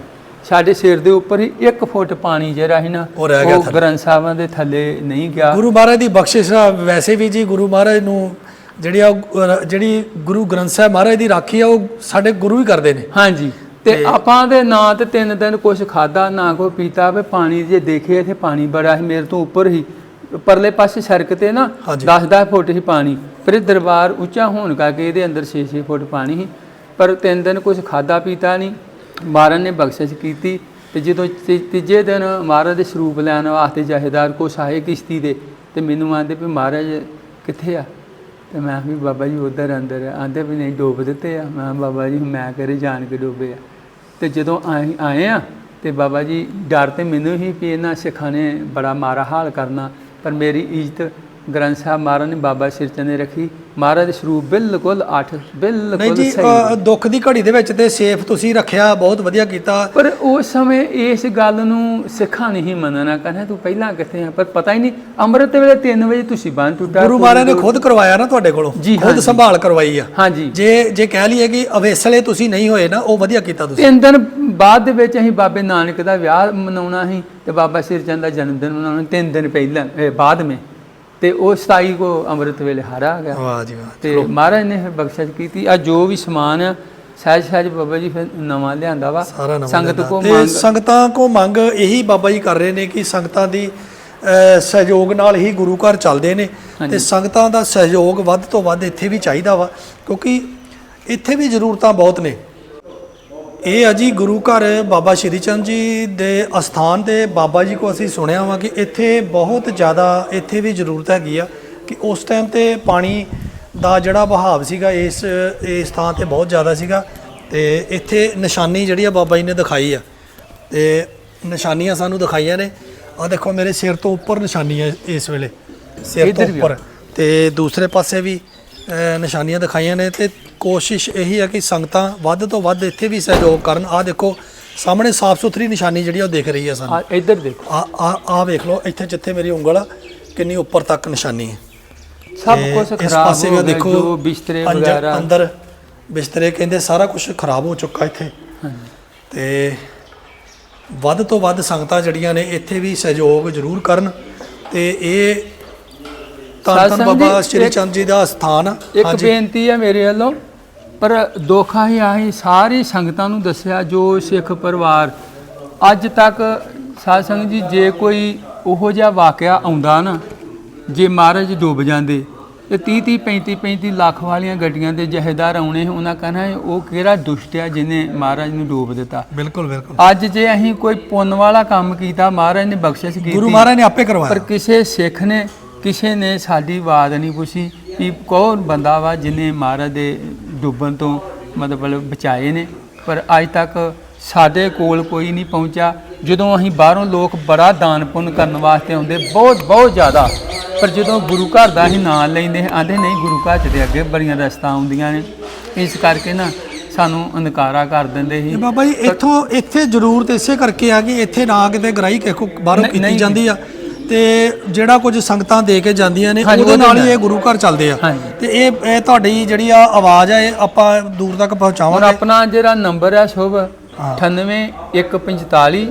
ਸਾਡੇ ਸਿਰ ਦੇ ਉੱਪਰ ਹੀ 1 ਫੁੱਟ ਪਾਣੀ ਜਿਹੜਾ ਸੀ ਨਾ ਉਹ ਰਹਿ ਗਿਆ ਥੱਲੇ। ਗ੍ਰੰਥ ਸਾਹਿਬਾਂ ਦੇ ਥੱਲੇ ਨਹੀਂ ਗਿਆ। ਗੁਰੂ ਮਹਾਰਾਜ ਦੀ ਬਖਸ਼ਿਸ਼ ਆ ਵੈਸੇ ਵੀ ਜੀ ਗੁਰੂ ਮਹਾਰਾਜ ਨੂੰ ਜਿਹੜੀ ਆ ਉਹ ਜਿਹੜੀ ਗੁਰੂ ਗ੍ਰੰਥ ਸਾਹਿਬ ਮਹਾਰਾਜ ਦੀ ਰਾਖੀ ਆ ਉਹ ਸਾਡੇ ਗੁਰੂ ਹੀ ਕਰਦੇ ਨੇ। ਹਾਂਜੀ। ਤੇ ਆਪਾਂ ਦੇ ਨਾਂ ਤੇ ਤਿੰਨ ਦਿਨ ਕੁਝ ਖਾਦਾ ਨਾ ਕੋਈ ਪੀਤਾ ਵੀ ਪਾਣੀ ਜੇ ਦੇਖੇ ਇੱਥੇ ਪਾਣੀ ਬੜਾ ਸੀ ਮੇਰੇ ਤੋਂ ਉੱਪਰ ਹੀ। ਪਰਲੇ ਪਾਸੇ ਸੜਕ ਤੇ ਨਾ ਹਾਂਜੀ। 10-10 ਫੁੱਟ ਹੀ ਪਾਣੀ। ਪਰ ਇਹ ਦਰਬਾਰ ਉੱਚਾ ਹੋਣ ਕਰਕੇ ਇਹਦੇ ਅੰਦਰ 6-6 ਫੁੱਟ ਪਾਣੀ ਸੀ। ਪਰ ਤਿੰਨ ਦਿਨ ਕੁਝ ਖਾਦਾ ਪੀਤਾ ਨਹੀਂ। ਮਹਾਰਾਜ ਨੇ ਬਖਸ਼ਿਸ਼ ਕੀਤੀ ਤੇ ਜਦੋਂ ਤੀ- ਤੀਜੇ ਦਿਨ ਮਹਾਰਾਜ ਦੇ ਸਰੂਪ ਲੈਣ ਵਾਸਤੇ ਜਹੇਦਾਰ ਕੋ ਆਏ ਕਿਸ਼ਤੀ ਦੇ ਤੇ ਮੈਨੂੰ ਆਂਦੇ ਵੀ ਮਹਾਰਾਜ ਕਿੱਥੇ ਆ? ਤੇ ਮੈਂ ਵੀ ਬਾਬਾ ਜੀ ਉਧਰ ਅੰਦਰ ਆ। ਆਂਦੇ ਵੀ ਨਹੀਂ ਡੋਬ ਦਿੱਤੇ ਆ। ਮੈਂ ਕਿਹਾ, ਬਾਬਾ ਜੀ ਮੈਂ ਕਰੇ ਜਾਣ ਕੇ ਡੋਬੇ ਆ? ਤੇ ਜਦੋਂ ਆਏ ਆਏ ਆ ਤੇ ਬਾਬਾ ਜੀ ਡਰ ਤੇ ਮੈਨੂੰ ਹੀ ਵੀ ਇਹਨਾਂ ਸਿੱਖਾਂ ਨੇ ਬੜਾ ਮਾਰਾ ਹਾਲ ਕਰਨਾ ਪਰ ਮੇਰੀ ਇੱਜ਼ਤ ਗ੍ਰੰਥ ਸਾਹਿਬ ਮਹਾਰਾਜ ਨੇ ਬਾਬਾ ਸਿਰਚਨ ਨੇ ਰੱਖੀ। ਮਹਾਰਾਜ ਦੇ ਸਰੂਪ ਬਿਲਕੁਲ ਅੱਠ ਨਹੀਂ ਬਿਲਕੁਲ ਜੀ ਸਹੀ ਅ, ਦੁੱਖ ਦੀ ਘੜੀ ਦੇ ਵਿੱਚ ਤੇ ਸੇਫ ਤੁਸੀਂ ਰੱਖਿਆ ਬਹੁਤ ਵਧੀਆ ਕੀਤਾ। ਪਰ ਉਸ ਸਮੇਂ ਇਸ ਗੱਲ ਨੂੰ ਸਿੱਖਾਂ ਨਹੀਂ ਮੰਨਣਾ ਕਹਿੰਦਾ ਤੂੰ ਪਹਿਲਾਂ ਕਿੱਥੇ ਆ? ਪਰ ਪਤਾ ਹੀ ਨਹੀਂ ਅੰਮ੍ਰਿਤ ਵੇਲੇ 3 ਵਜੇ ਤੁਸੀਂ ਬੰਨ ਟੁੱਟਾ ਗੁਰੂ ਮਹਾਰਾਜ ਨੇ ਖੁਦ ਕਰਵਾਇਆ ਨਾ ਤੁਹਾਡੇ ਕੋਲੋਂ ਜੀ, ਖੁਦ ਹਾਂਜੀ। ਸੰਭਾਲ ਕਰਵਾਈ ਆ। ਹਾਂਜੀ। ਜੇ ਜੇ ਕਹਿ ਲਈਏ ਕਿ ਅਵੇਸਲੇ ਤੁਸੀਂ ਨਹੀਂ ਹੋਏ ਨਾ ਉਹ ਵਧੀਆ ਕੀਤਾ ਤੁਸੀਂ। ਤਿੰਨ ਦਿਨ ਬਾਅਦ ਦੇ ਵਿੱਚ ਅਸੀਂ ਬਾਬੇ ਨਾਨਕ ਦਾ ਵਿਆਹ ਮਨਾਉਣਾ ਸੀ ਤੇ ਬਾਬਾ ਸਿਰਚੰਦ ਦਾ ਜਨਮ ਦਿਨ ਮਨਾਉਣਾ ਤਿੰਨ ਦਿਨ ਪਹਿਲਾਂ ਇਹ ਬਾਅਦ ਵਿੱਚ ਤੇ ਉਹ 27 ਕੋ ਅੰਮ੍ਰਿਤ ਵੇਲੇ ਹਾਰਾ ਆ ਗਿਆ। ਵਾਹ ਜੀ ਵਾਹ ਤੇ ਮਹਾਰਾਜ ਨੇ ਫਿਰ ਬਖਸ਼ਿਸ਼ ਕੀਤੀ। ਆ ਜੋ ਵੀ ਸਮਾਨ ਆ ਸਹਿਜ ਸਹਿਜ ਬਾਬਾ ਜੀ ਫਿਰ ਨਵਾਂ ਲਿਆਂਦਾ ਵਾ ਸੰਗਤ। ਕੋ ਤੇ ਮੰਗ ਸੰਗਤਾਂ ਕੋ ਮੰਗ ਇਹੀ ਬਾਬਾ ਜੀ ਕਰ ਰਹੇ ਨੇ ਕਿ ਸੰਗਤਾਂ ਦੀ ਸਹਿਯੋਗ ਨਾਲ ਹੀ ਗੁਰੂ ਘਰ ਚੱਲਦੇ ਨੇ। ਤੇ ਸੰਗਤਾਂ ਦਾ ਸਹਿਯੋਗ ਵੱਧ ਤੋਂ ਵੱਧ ਇੱਥੇ ਵੀ ਚਾਹੀਦਾ ਵਾ ਕਿਉਂਕਿ ਇੱਥੇ ਵੀ ਜ਼ਰੂਰਤਾਂ ਬਹੁਤ ਨੇ। ਇਹ ਆ ਜੀ ਗੁਰੂ ਘਰ ਬਾਬਾ ਸ਼੍ਰੀ ਚੰਦ ਜੀ ਦੇ ਅਸਥਾਨ ਤੇ ਬਾਬਾ ਜੀ ਕੋ ਅਸੀਂ ਸੁਣਿਆ ਵਾ ਕਿ ਇੱਥੇ ਬਹੁਤ ਜ਼ਿਆਦਾ ਇੱਥੇ ਵੀ ਜ਼ਰੂਰਤ ਹੈਗੀ ਆ ਕਿ ਉਸ ਟਾਈਮ ਤੇ ਪਾਣੀ ਦਾ ਜਿਹੜਾ ਵਹਾਵ ਸੀਗਾ ਇਸ ਇਸ ਥਾਂ ਤੇ ਬਹੁਤ ਜ਼ਿਆਦਾ ਸੀਗਾ ਤੇ ਇੱਥੇ ਨਿਸ਼ਾਨੀ ਜਿਹੜੀ ਆ ਬਾਬਾ ਜੀ ਨੇ ਦਿਖਾਈ ਆ ਤੇ ਨਿਸ਼ਾਨੀਆਂ ਸਾਨੂੰ ਦਿਖਾਈਆਂ ਨੇ ਆ ਦੇਖੋ ਮੇਰੇ ਸਿਰ ਤੋਂ ਉੱਪਰ ਨਿਸ਼ਾਨੀ ਹੈ ਇਸ ਵੇਲੇ ਸਿਰ ਤੋਂ। ਉੱਪਰ ਤੇ ਦੂਸਰੇ ਪਾਸੇ ਵੀ ਨਿਸ਼ਾਨੀਆਂ ਦਿਖਾਈਆਂ ਨੇ ਤੇ ਕੋਸ਼ਿਸ਼ ਇਹੀ ਹੈ ਕਿ ਸੰਗਤਾਂ ਵੱਧ ਤੋਂ ਵੱਧ ਇੱਥੇ ਵੀ ਸਹਿਯੋਗ ਕਰਨ। ਆ ਦੇਖੋ ਸਾਹਮਣੇ ਸਾਫ਼ ਸੁਥਰੀ ਨਿਸ਼ਾਨੀ ਜਿਹੜੀ ਉਹ ਦਿਖ ਰਹੀ ਹੈ ਸਾਨੂੰ। ਆ ਇੱਧਰ ਦੇਖੋ। ਆ ਆ ਆ ਵੇਖ ਲਓ ਇੱਥੇ ਜਿੱਥੇ ਮੇਰੀ ਉਂਗਲ ਆ ਕਿੰਨੀ ਉੱਪਰ ਤੱਕ ਨਿਸ਼ਾਨੀ ਹੈ ਸਭ ਤੇ ਕੁਝ ਇਸ ਖਰਾਬ ਪਾਸੇ ਹੋ ਵੀ ਗਿਆ ਦੇਖੋ ਜੋ ਬਿਸਤਰੇ ਵਗੈਰਾ। ਅੰਦਰ ਬਿਸਤਰੇ ਕਹਿੰਦੇ ਸਾਰਾ ਕੁਝ ਖਰਾਬ ਹੋ ਚੁੱਕਾ ਇੱਥੇ। ਤੇ ਵੱਧ ਤੋਂ ਵੱਧ ਸੰਗਤਾਂ ਜਿਹੜੀਆਂ ਨੇ ਇੱਥੇ ਵੀ ਸਹਿਯੋਗ ਜ਼ਰੂਰ ਕਰਨ। ਤੇ ਇਹ ਸਤਸੰਗ ਬਾਬਾ ਸ਼੍ਰੀ ਚੰਦ ਜੀ ਦਾ ਸਥਾਨ ਇੱਕ ਬੇਨਤੀ ਹੈ ਮੇਰੇ ਵੱਲੋਂ ਪਰ ਦੋਖਾ ਹੀ ਆਹੀ ਸਾਰੀ ਸੰਗਤਾਂ ਨੂੰ ਦੱਸਿਆ ਜੋ ਸਿੱਖ ਪਰਿਵਾਰ ਅੱਜ ਤੱਕ ਸਾਧ ਸੰਗਤ ਜੀ ਜੇ ਕੋਈ ਉਹੋ ਜਿਹਾ ਵਾਕਿਆ ਆਉਂਦਾ ਨਾ ਜੇ ਮਹਾਰਾਜ ਡੁੱਬ ਜਾਂਦੇ ਤੇ 30 30 35 35 ਲੱਖ ਵਾਲੀਆਂ ਗੱਡੀਆਂ ਦੇ ਜਹੇਦਾਰ ਆਉਣੇ ਉਹਨਾਂ ਕਹਿਣਾ ਉਹ ਕਿਹੜਾ ਦੁਸ਼ਟ ਆ ਜਿਹਨੇ ਮਹਾਰਾਜ ਨੂੰ ਡੋਬ ਦਿੱਤਾ। ਬਿਲਕੁਲ ਬਿਲਕੁਲ। ਅੱਜ ਜੇ ਅਸੀਂ ਕੋਈ ਪੁੰਨ ਵਾਲਾ ਕੰਮ ਕੀਤਾ ਮਹਾਰਾਜ ਨੇ ਬਖਸ਼ਿਸ਼ ਕੀਤੀ। ਗੁਰੂ ਮਹਾਰਾਜ ਨੇ ਆਪੇ ਪਰ ਕਰਵਾਇਆ ਕਿਸੇ ਸਿੱਖ ਨੇ ਕਿਸੇ ਨੇ ਸਾਡੀ ਬਾਤ ਨਹੀਂ ਪੁੱਛੀ ਕਿ ਕੌਣ ਬੰਦਾ ਵਾ ਜਿਹਨੇ ਮਹਾਰਾਜ ਦੇ ਡੁੱਬਣ ਤੋਂ ਮਤਲਬ ਬਚਾਏ ਨੇ। ਪਰ ਅੱਜ ਤੱਕ ਸਾਡੇ ਕੋਲ ਕੋਈ ਨਹੀਂ ਪਹੁੰਚਾ ਜਦੋਂ ਅਸੀਂ ਬਾਹਰੋਂ ਲੋਕ ਬੜਾ ਦਾਨ ਪੁੰਨ ਕਰਨ ਵਾਸਤੇ ਆਉਂਦੇ ਬਹੁਤ ਬਹੁਤ ਜ਼ਿਆਦਾ। ਪਰ ਜਦੋਂ ਗੁਰੂ ਘਰ ਦਾ ਅਸੀਂ ਨਾਂ ਲੈਂਦੇ ਆਂਦੇ ਨਹੀਂ ਗੁਰੂ ਘਰ ਚ ਦੇ ਅੱਗੇ ਬੜੀਆਂ ਰਸਤਾਂ ਆਉਂਦੀਆਂ ਨੇ। ਇਸ ਕਰਕੇ ਨਾ ਸਾਨੂੰ ਅਨਕਾਰਾ ਕਰ ਦਿੰਦੇ ਸੀ। ਬਾਬਾ ਜੀ ਇੱਥੋਂ ਇੱਥੇ ਜ਼ਰੂਰਤ ਇਸੇ ਕਰਕੇ ਆ ਕਿ ਇੱਥੇ ਨਾ ਕਿਤੇ ਗ੍ਰਾਈ ਕਿਸੇ ਕੋ ਬਾਹਰੋਂ ਕੀਤੀ ਜਾਂਦੀ ਆ। ਤੇ ਜਿਹੜਾ ਕੁਝ ਸੰਗਤਾਂ ਦੇ ਕੇ ਜਾਂਦੀਆਂ ਨੇ ਹਾਂਜੀ, ਉਹਦੇ ਉਹਦੇ ਨਾਲ ਹੀ। ਇਹ ਗੁਰੂ ਘਰ ਚੱਲਦੇ ਆ ਹਾਂਜੀ। ਤੇ ਇਹ ਇਹ ਤੁਹਾਡੀ ਜਿਹੜੀ ਆ ਆਵਾਜ਼ ਆ ਇਹ ਆਪਾਂ ਦੂਰ ਤੱਕ ਹੁਣ ਪਹੁੰਚਾਵਾਂਗੇ ਆਪਣਾ ਜਿਹੜਾ ਨੰਬਰ ਹੈ ਸ਼ੁਭ ਹਾਂ। 98 145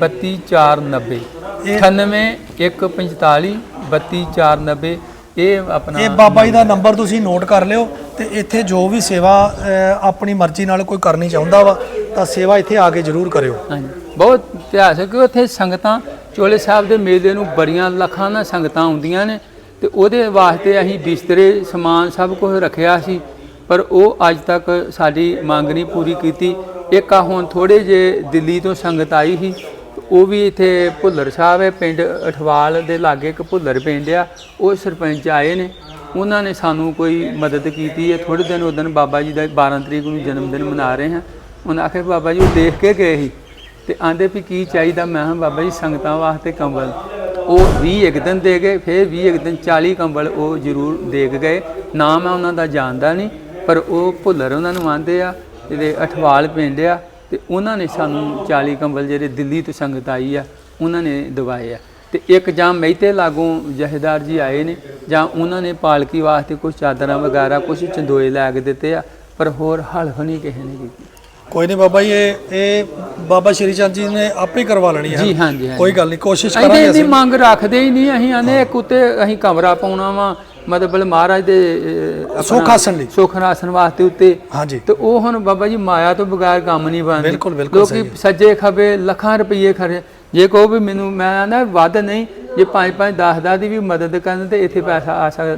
32490 ਇਹ- 98 145 32490 ਇਹ ਆਪਣਾ ਇਹ ਬਾਬਾ ਜੀ ਦਾ ਨੰਬਰ ਤੁਸੀਂ ਨੋਟ ਕਰ ਲਿਓ ਤੇ ਇੱਥੇ ਜੋ ਵੀ ਸੇਵਾ ਅਹ, ਆਪਣੀ ਮਰਜ਼ੀ ਨਾਲ ਕੋਈ ਕਰਨੀ ਚਾਹੁੰਦਾ ਵਾ ਤਾਂ ਸੇਵਾ ਇੱਥੇ ਆ ਕੇ ਜ਼ਰੂਰ ਕਰਿਓ ਹਾਂਜੀ ਬਹੁਤ ਇਤਿਹਾਸ ਹੈ ਕਿ ਉੱਥੇ ਸੰਗਤਾਂ ਚੋਲੇ ਸਾਹਿਬ ਦੇ ਮੇਲੇ ਨੂੰ ਬੜੀਆਂ ਲੱਖਾਂ ਨਾਲ ਸੰਗਤਾਂ ਆਉਂਦੀਆਂ ਨੇ ਤੇ ਉਹਦੇ ਵਾਸਤੇ ਅਸੀਂ ਬਿਸਤਰੇ, ਸਮਾਨ ਸਭ ਕੁਝ ਰੱਖਿਆ ਸੀ, ਪਰ ਉਹ ਅੱਜ ਤੱਕ ਸਾਡੀ ਮੰਗ ਨਹੀਂ ਪੂਰੀ ਕੀਤੀ। ਇੱਕ ਆ ਹੁਣ ਥੋੜੇ ਜੇ ਦਿੱਲੀ ਤੋਂ ਸੰਗਤ ਆਈ ਸੀ, ਉਹ ਵੀ ਇੱਥੇ ਭੁੱਲਰ ਸਾਹਿਬ ਹੈ, ਪਿੰਡ ਅਠਵਾਲ ਦੇ ਲਾਗੇ ਇੱਕ ਭੁੱਲਰ ਪਿੰਡ ਆ, ਉਹ ਸਰਪੰਚ ਆਏ ਨੇ। ਉਹਨਾਂ ਨੇ ਸਾਨੂੰ ਕੋਈ ਮਦਦ ਕੀਤੀ ਹੈ। ਥੋੜੇ ਦਿਨ ਉਦੋਂ ਬਾਬਾ ਜੀ ਦਾ 12 ਤਰੀਕ ਨੂੰ ਜਨਮ ਦਿਨ ਮਨਾ ਰਹੇ ਹਾਂ। ਉਹਨਾਂ ਆਖਿਆ, ਬਾਬਾ ਜੀ, ਉਹ ਦੇਖ ਕੇ ਗਏ ਸੀ। ਤੇ ਆਂਦੇ ਵੀ ਕੀ ਚਾਹੀਦਾ? ਮੈਂ ਹਾਂ ਬਾਬਾ ਜੀ, ਸੰਗਤਾਂ ਵਾਸਤੇ ਕੰਬਲ। ਉਹ 20 ਇੱਕ ਦਿਨ ਦੇ ਗਏ, ਫਿਰ 20 ਇੱਕ ਦਿਨ 40 ਕੰਬਲ ਉਹ ਜ਼ਰੂਰ ਦੇ ਕੇ ਗਏ। ਨਾਮ ਮੈਂ ਉਹਨਾਂ ਦਾ ਜਾਣਦਾ ਨਹੀਂ, ਪਰ ਉਹ ਭੁੱਲਰ ਉਹਨਾਂ ਨੂੰ ਆਂਦੇ ਆ, ਜਿਹੜੇ ਅਠਵਾਲ ਪਿੰਡ ਆ, ਤੇ ਉਹਨਾਂ ਨੇ ਸਾਨੂੰ 40 ਕੰਬਲ ਜਿਹੜੇ ਦਿੱਲੀ ਤੋਂ ਸੰਗਤ ਆਈ ਆ, ਉਹਨਾਂ ਨੇ ਦਵਾਏ ਆ। ਤੇ ਇੱਕ ਜਾਂ ਮਹਿਤੇ ਲਾਗੋਂ ਜਹੇਦਾਰ ਜੀ ਆਏ ਨੇ, ਜਾਂ ਉਹਨਾਂ ਨੇ ਪਾਲਕੀ ਵਾਸਤੇ ਕੁਝ ਚਾਦਰਾਂ ਵਗੈਰਾ ਕੁਝ ਚੰਦੋਏ ਲੈ ਕੇ ਦਿੱਤੇ ਆ, ਪਰ ਹੋਰ ਹਲਫ ਨਹੀਂ ਕਿਸੇ ਨੇ ਕੀਤੀ। ਕੋਈ ਨਹੀਂ ਬਾਬਾ ਜੀ ਇਹ ਇਹ ਬਾਬਾ ਸ਼੍ਰੀ ਚੰਦ ਜੀ ਨੇ ਆਪੇ ਹੀ ਕਰਵਾ ਲੈਣੀ ਹੈ। ਜੀ ਹਾਂਜੀ ਹਾਂਜੀ। ਕੋਈ ਗੱਲ ਨਹੀਂ ਕੋਸ਼ਿਸ਼ ਅਸੀਂ ਕਰਾਂਗੇ ਇਹਦੀ ਅਸੀਂ। ਮੰਗ ਰੱਖਦੇ ਹੀ ਨਹੀਂ ਅਸੀਂ ਆਨੇ ਇੱਕ ਉੱਤੇ ਅਸੀਂ ਕਮਰਾ ਪਾਉਣਾ ਵਾ ਮਤਲਬ ਮਹਾਰਾਜ ਦੇ ਅਹ, ਆਪਣਾ ਸੁੱਖ ਆਸਣ ਲਈ। ਸੁੱਖ ਆਸਣ ਵਾਸਤੇ ਉੱਤੇ। ਹਾਂਜੀ। ਤੇ ਉਹ ਹੁਣ ਬਾਬਾ ਜੀ ਮਾਇਆ ਤੋਂ ਬਗੈਰ ਕੰਮ ਨਹੀਂ ਬਣਦੇ। ਬਿਲਕੁਲ, ਬਿਲਕੁਲ ਸਹੀ ਲੋਕੀ ਸੱਜੇ ਖੱਬੇ ਲੱਖਾਂ ਰੁਪਏ ਖਰੇ ਜੇ ਕਹੋ ਵੀ ਮੈਨੂੰ ਮੈਂ ਨਾ ਵੱਧ ਨਹੀਂ ਜੇ 5 5 10 10 ਦੀ ਵੀ ਮਦਦ ਕਰਨ ਤੇ ਇੱਥੇ ਪੈਸਾ ਆ ਸਕਦਾ।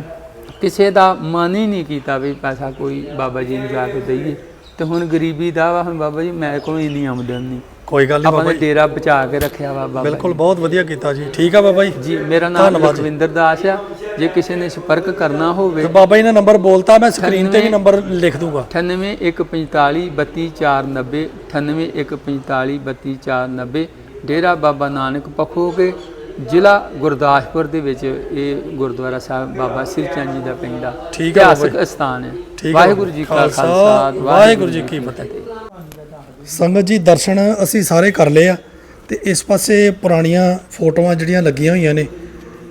ਕਿਸੇ ਦਾ ਮਨ ਹੀ ਨਹੀਂ ਕੀਤਾ ਵੀ ਪੈਸਾ ਕੋਈ ਬਾਬਾ ਜੀ ਨੂੰ ਜਾ ਕੇ ਦਈਏ। ਤੇ ਹੁਣ ਗਰੀਬੀ ਦਾ ਵਾ ਹੁਣ ਬਾਬਾ ਜੀ ਮੇਰੇ ਕੋਲ ਇੰਨੀ ਆਮਦਨ ਨਹੀਂ। ਕੋਈ ਗੱਲ ਨਹੀਂ ਆਪਾਂ ਬਾਬਾ ਨੇ ਜੀ। ਡੇਰਾ ਬਚਾ ਕੇ ਰੱਖਿਆ ਵਾ ਬਾਬਾ ਬਿਲਕੁਲ ਬਹੁਤ ਵਧੀਆ ਕੀਤਾ ਜੀ। ਠੀਕ ਆ ਬਾਬਾ ਜੀ। ਜੀ ਮੇਰਾ ਨਾਮ ਧੰਨਵਾਦ ਜੀ। ਲਖਵਿੰਦਰ ਦਾਸ ਆ। ਜੇ ਕਿਸੇ ਨੇ ਸੰਪਰਕ ਕਰਨਾ ਹੋਵੇ ਤੇ ਬਾਬਾ ਜੀ ਨੇ ਨੰਬਰ ਬੋਲਤਾ ਮੈਂ ਸਕਰੀਨ ਤੇ ਵੀ ਨੰਬਰ ਲਿਖ ਦੂੰਗਾ। 9815 32490 9815 32490 ਡੇਰਾ ਬਾਬਾ ਨਾਨਕ ਪਖੋਗੇ ਜ਼ਿਲ੍ਹਾ ਗੁਰਦਾਸਪੁਰ ਦੇ ਵਿੱਚ ਇਹ ਗੁਰਦੁਆਰਾ ਸਾਹਿਬ ਬਾਬਾ ਸ੍ਰੀ ਚੰਦ ਜੀ ਦਾ ਪਿੰਡ ਆ। ਠੀਕ ਹੈ ਇਤਿਹਾਸਕ ਸਥਾਨ ਹੈ। ਵਾਹਿਗੁਰੂ ਜੀ ਕਾ ਖਾਲਸਾ, ਖਾਲਸਾ ਵਾਹਿਗੁਰੂ ਜੀ ਕੀ ਫਤਿਹ। ਸੰਗਤ ਜੀ ਦਰਸ਼ਨ ਅਸੀਂ ਸਾਰੇ ਕਰ ਲਏ ਆ ਤੇ ਇਸ ਪਾਸੇ ਪੁਰਾਣੀਆਂ ਫੋਟੋਆਂ ਜਿਹੜੀਆਂ ਲੱਗੀਆਂ ਹੋਈਆਂ ਨੇ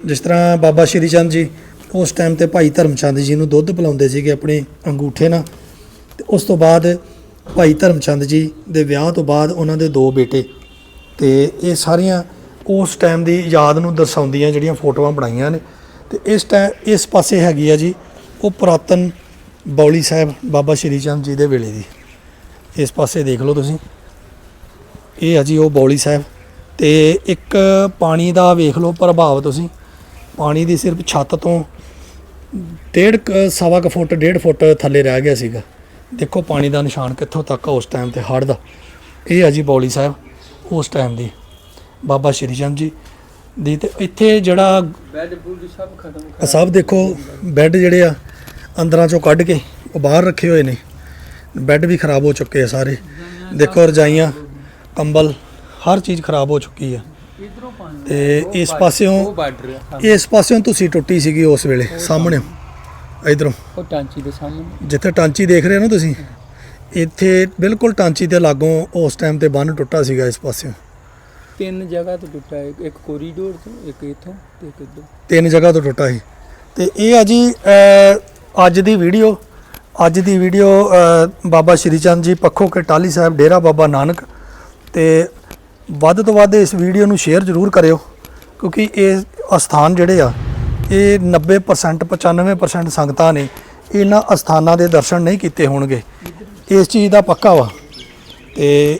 ਜਿਸ ਤਰ੍ਹਾਂ ਬਾਬਾ ਸ਼੍ਰੀ ਚੰਦ ਜੀ ਉਸ ਟਾਈਮ ਤੇ ਭਾਈ ਧਰਮਚੰਦ ਜੀ ਨੂੰ ਦੁੱਧ ਪਿਲਾਉਂਦੇ ਸੀਗੇ ਆਪਣੇ ਅੰਗੂਠੇ ਨਾਲ ਤੇ ਉਸ ਤੋਂ ਬਾਅਦ ਭਾਈ ਧਰਮਚੰਦ ਜੀ ਦੇ ਵਿਆਹ ਤੋਂ ਬਾਅਦ ਉਹਨਾਂ ਦੇ ਦੋ ਬੇਟੇ ਤੇ ਇਹ ਸਾਰੀਆਂ ਉਸ ਟਾਈਮ ਦੀ ਯਾਦ ਨੂੰ ਦਰਸਾਉਂਦੀਆਂ ਜਿਹੜੀਆਂ ਫੋਟੋਆਂ ਬਣਾਈਆਂ ਨੇ। ਤੇ ਇਸ ਟਾਈਮ ਇਸ ਪਾਸੇ ਹੈਗੀ ਆ ਜੀ, ਉਹ ਪੁਰਾਤਨ ਬੌਲੀ ਸਾਹਿਬ ਬਾਬਾ ਸ਼੍ਰੀ ਚੰਦ ਜੀ ਦੇ ਵੇਲੇ ਦੀ। ਇਸ ਪਾਸੇ ਦੇਖ ਲਓ ਤੁਸੀਂ। ਇਹ ਆ ਜੀ ਉਹ ਬੌਲੀ ਸਾਹਿਬ। ਤੇ ਇੱਕ ਪਾਣੀ ਦਾ ਵੇਖ ਲਓ ਪ੍ਰਭਾਵ ਤੁਸੀਂ। ਪਾਣੀ ਦੀ ਸਿਰਫ ਛੱਤ ਤੋਂ ਡੇਢ ਕੁ- ਸਵਾ ਕੁ ਫੁੱਟ, ਡੇਢ ਫੁੱਟ ਥੱਲੇ ਰਹਿ ਗਿਆ ਸੀਗਾ। ਦੇਖੋ ਪਾਣੀ ਦਾ ਨਿਸ਼ਾਨ ਕਿੱਥੋਂ ਤੱਕ ਉਸ ਟਾਈਮ ਤੇ ਹੜ੍ਹ ਦਾ। ਇਹ ਆ ਜੀ ਬੌਲੀ ਸਾਹਿਬ ਉਸ ਟਾਈਮ ਦੀ। ਬਾਬਾ ਸ਼੍ਰੀ ਚੰਦ ਜੀ ਦੀ ਤੇ ਇੱਥੇ ਜਿਹੜਾ ਬੈਡ ਬੁੱਡ ਸਭ ਖਤਮ ਆਹ ਸਭ ਦੇਖੋ ਬੈੱਡ ਜਿਹੜੇ ਆ ਅੰਦਰਾਂ ਚੋਂ ਕੱਢ ਕੇ ਉਹ ਬਾਹਰ ਰੱਖੇ ਹੋਏ ਨੇ। ਬੈੱਡ ਵੀ ਖਰਾਬ ਹੋ ਚੁੱਕੇ ਆ ਸਾਰੇ। ਦੇਖੋ ਰਜਾਈਆਂ ਕੰਬਲ ਹਰ ਚੀਜ਼ ਖਰਾਬ ਹੋ ਚੁੱਕੀ ਆ। ਤੇ ਇਸ ਪਾਸਿਓਂ ਇਸ ਪਾਸਿਓਂ ਤੁਸੀਂ ਟੁੱਟੀ ਸੀਗੀ ਉਸ ਵੇਲੇ ਸਾਹਮਣੇ। ਇਧਰੋਂ। ਉਹ ਟਾਂਚੀ ਦੇ ਸਾਹਮਣੇ। ਜਿੱਥੇ ਟਾਂਚੀ ਦੇਖ ਰਹੇ ਹੋ ਨਾ ਤੁਸੀਂ ਇੱਥੇ ਬਿਲਕੁਲ ਟਾਂਚੀ ਦੇ ਲਾਗੋਂ ਉਸ ਟਾਈਮ ਤੇ ਬੰਨ ਟੁੱਟਾ ਸੀਗਾ ਇਸ ਪਾਸਿਓਂ। ਤਿੰਨ ਜਗ੍ਹਾ ਤੋਂ ਟੁੱਟਾ ਹੈ। ਇੱਕ ਕੋਰੀਡੋਰ ਤੋਂ ਇੱਕ ਇਥੋਂ ਤੇ ਇੱਕ ਇੱਧਰ। ਤਿੰਨ ਜਗ੍ਹਾ ਤੋਂ ਟੁੱਟਾ ਸੀ। ਤੇ ਇਹ ਆ ਜੀ ਅ, ਅੱਜ ਦੀ ਵੀਡੀਓ। ਅੱਜ ਦੀ ਵੀਡੀਓ ਅ, ਬਾਬਾ ਸ਼੍ਰੀ ਚੰਦ ਜੀ ਪੱਖੋਂ ਕਟਾਲੀ ਸਾਹਿਬ ਡੇਰਾ ਬਾਬਾ ਨਾਨਕ। ਤੇ ਵੱਧ ਤੋਂ ਵੱਧ ਇਸ ਵੀਡੀਓ ਨੂੰ ਸ਼ੇਅਰ ਜ਼ਰੂਰ ਕਰਿਓ ਕਿਉਂਕਿ ਇਹ ਅਸਥਾਨ ਜਿਹੜੇ ਆ ਇਹ 90% 95% ਸੰਗਤਾਂ ਨੇ ਇਹਨਾਂ ਅਸਥਾਨਾਂ ਦੇ ਦਰਸ਼ਨ ਨਹੀਂ ਕੀਤੇ ਹੋਣਗੇ। ਇਸ ਚੀਜ਼ ਦਾ ਪੱਕਾ ਵਾ। ਤੇ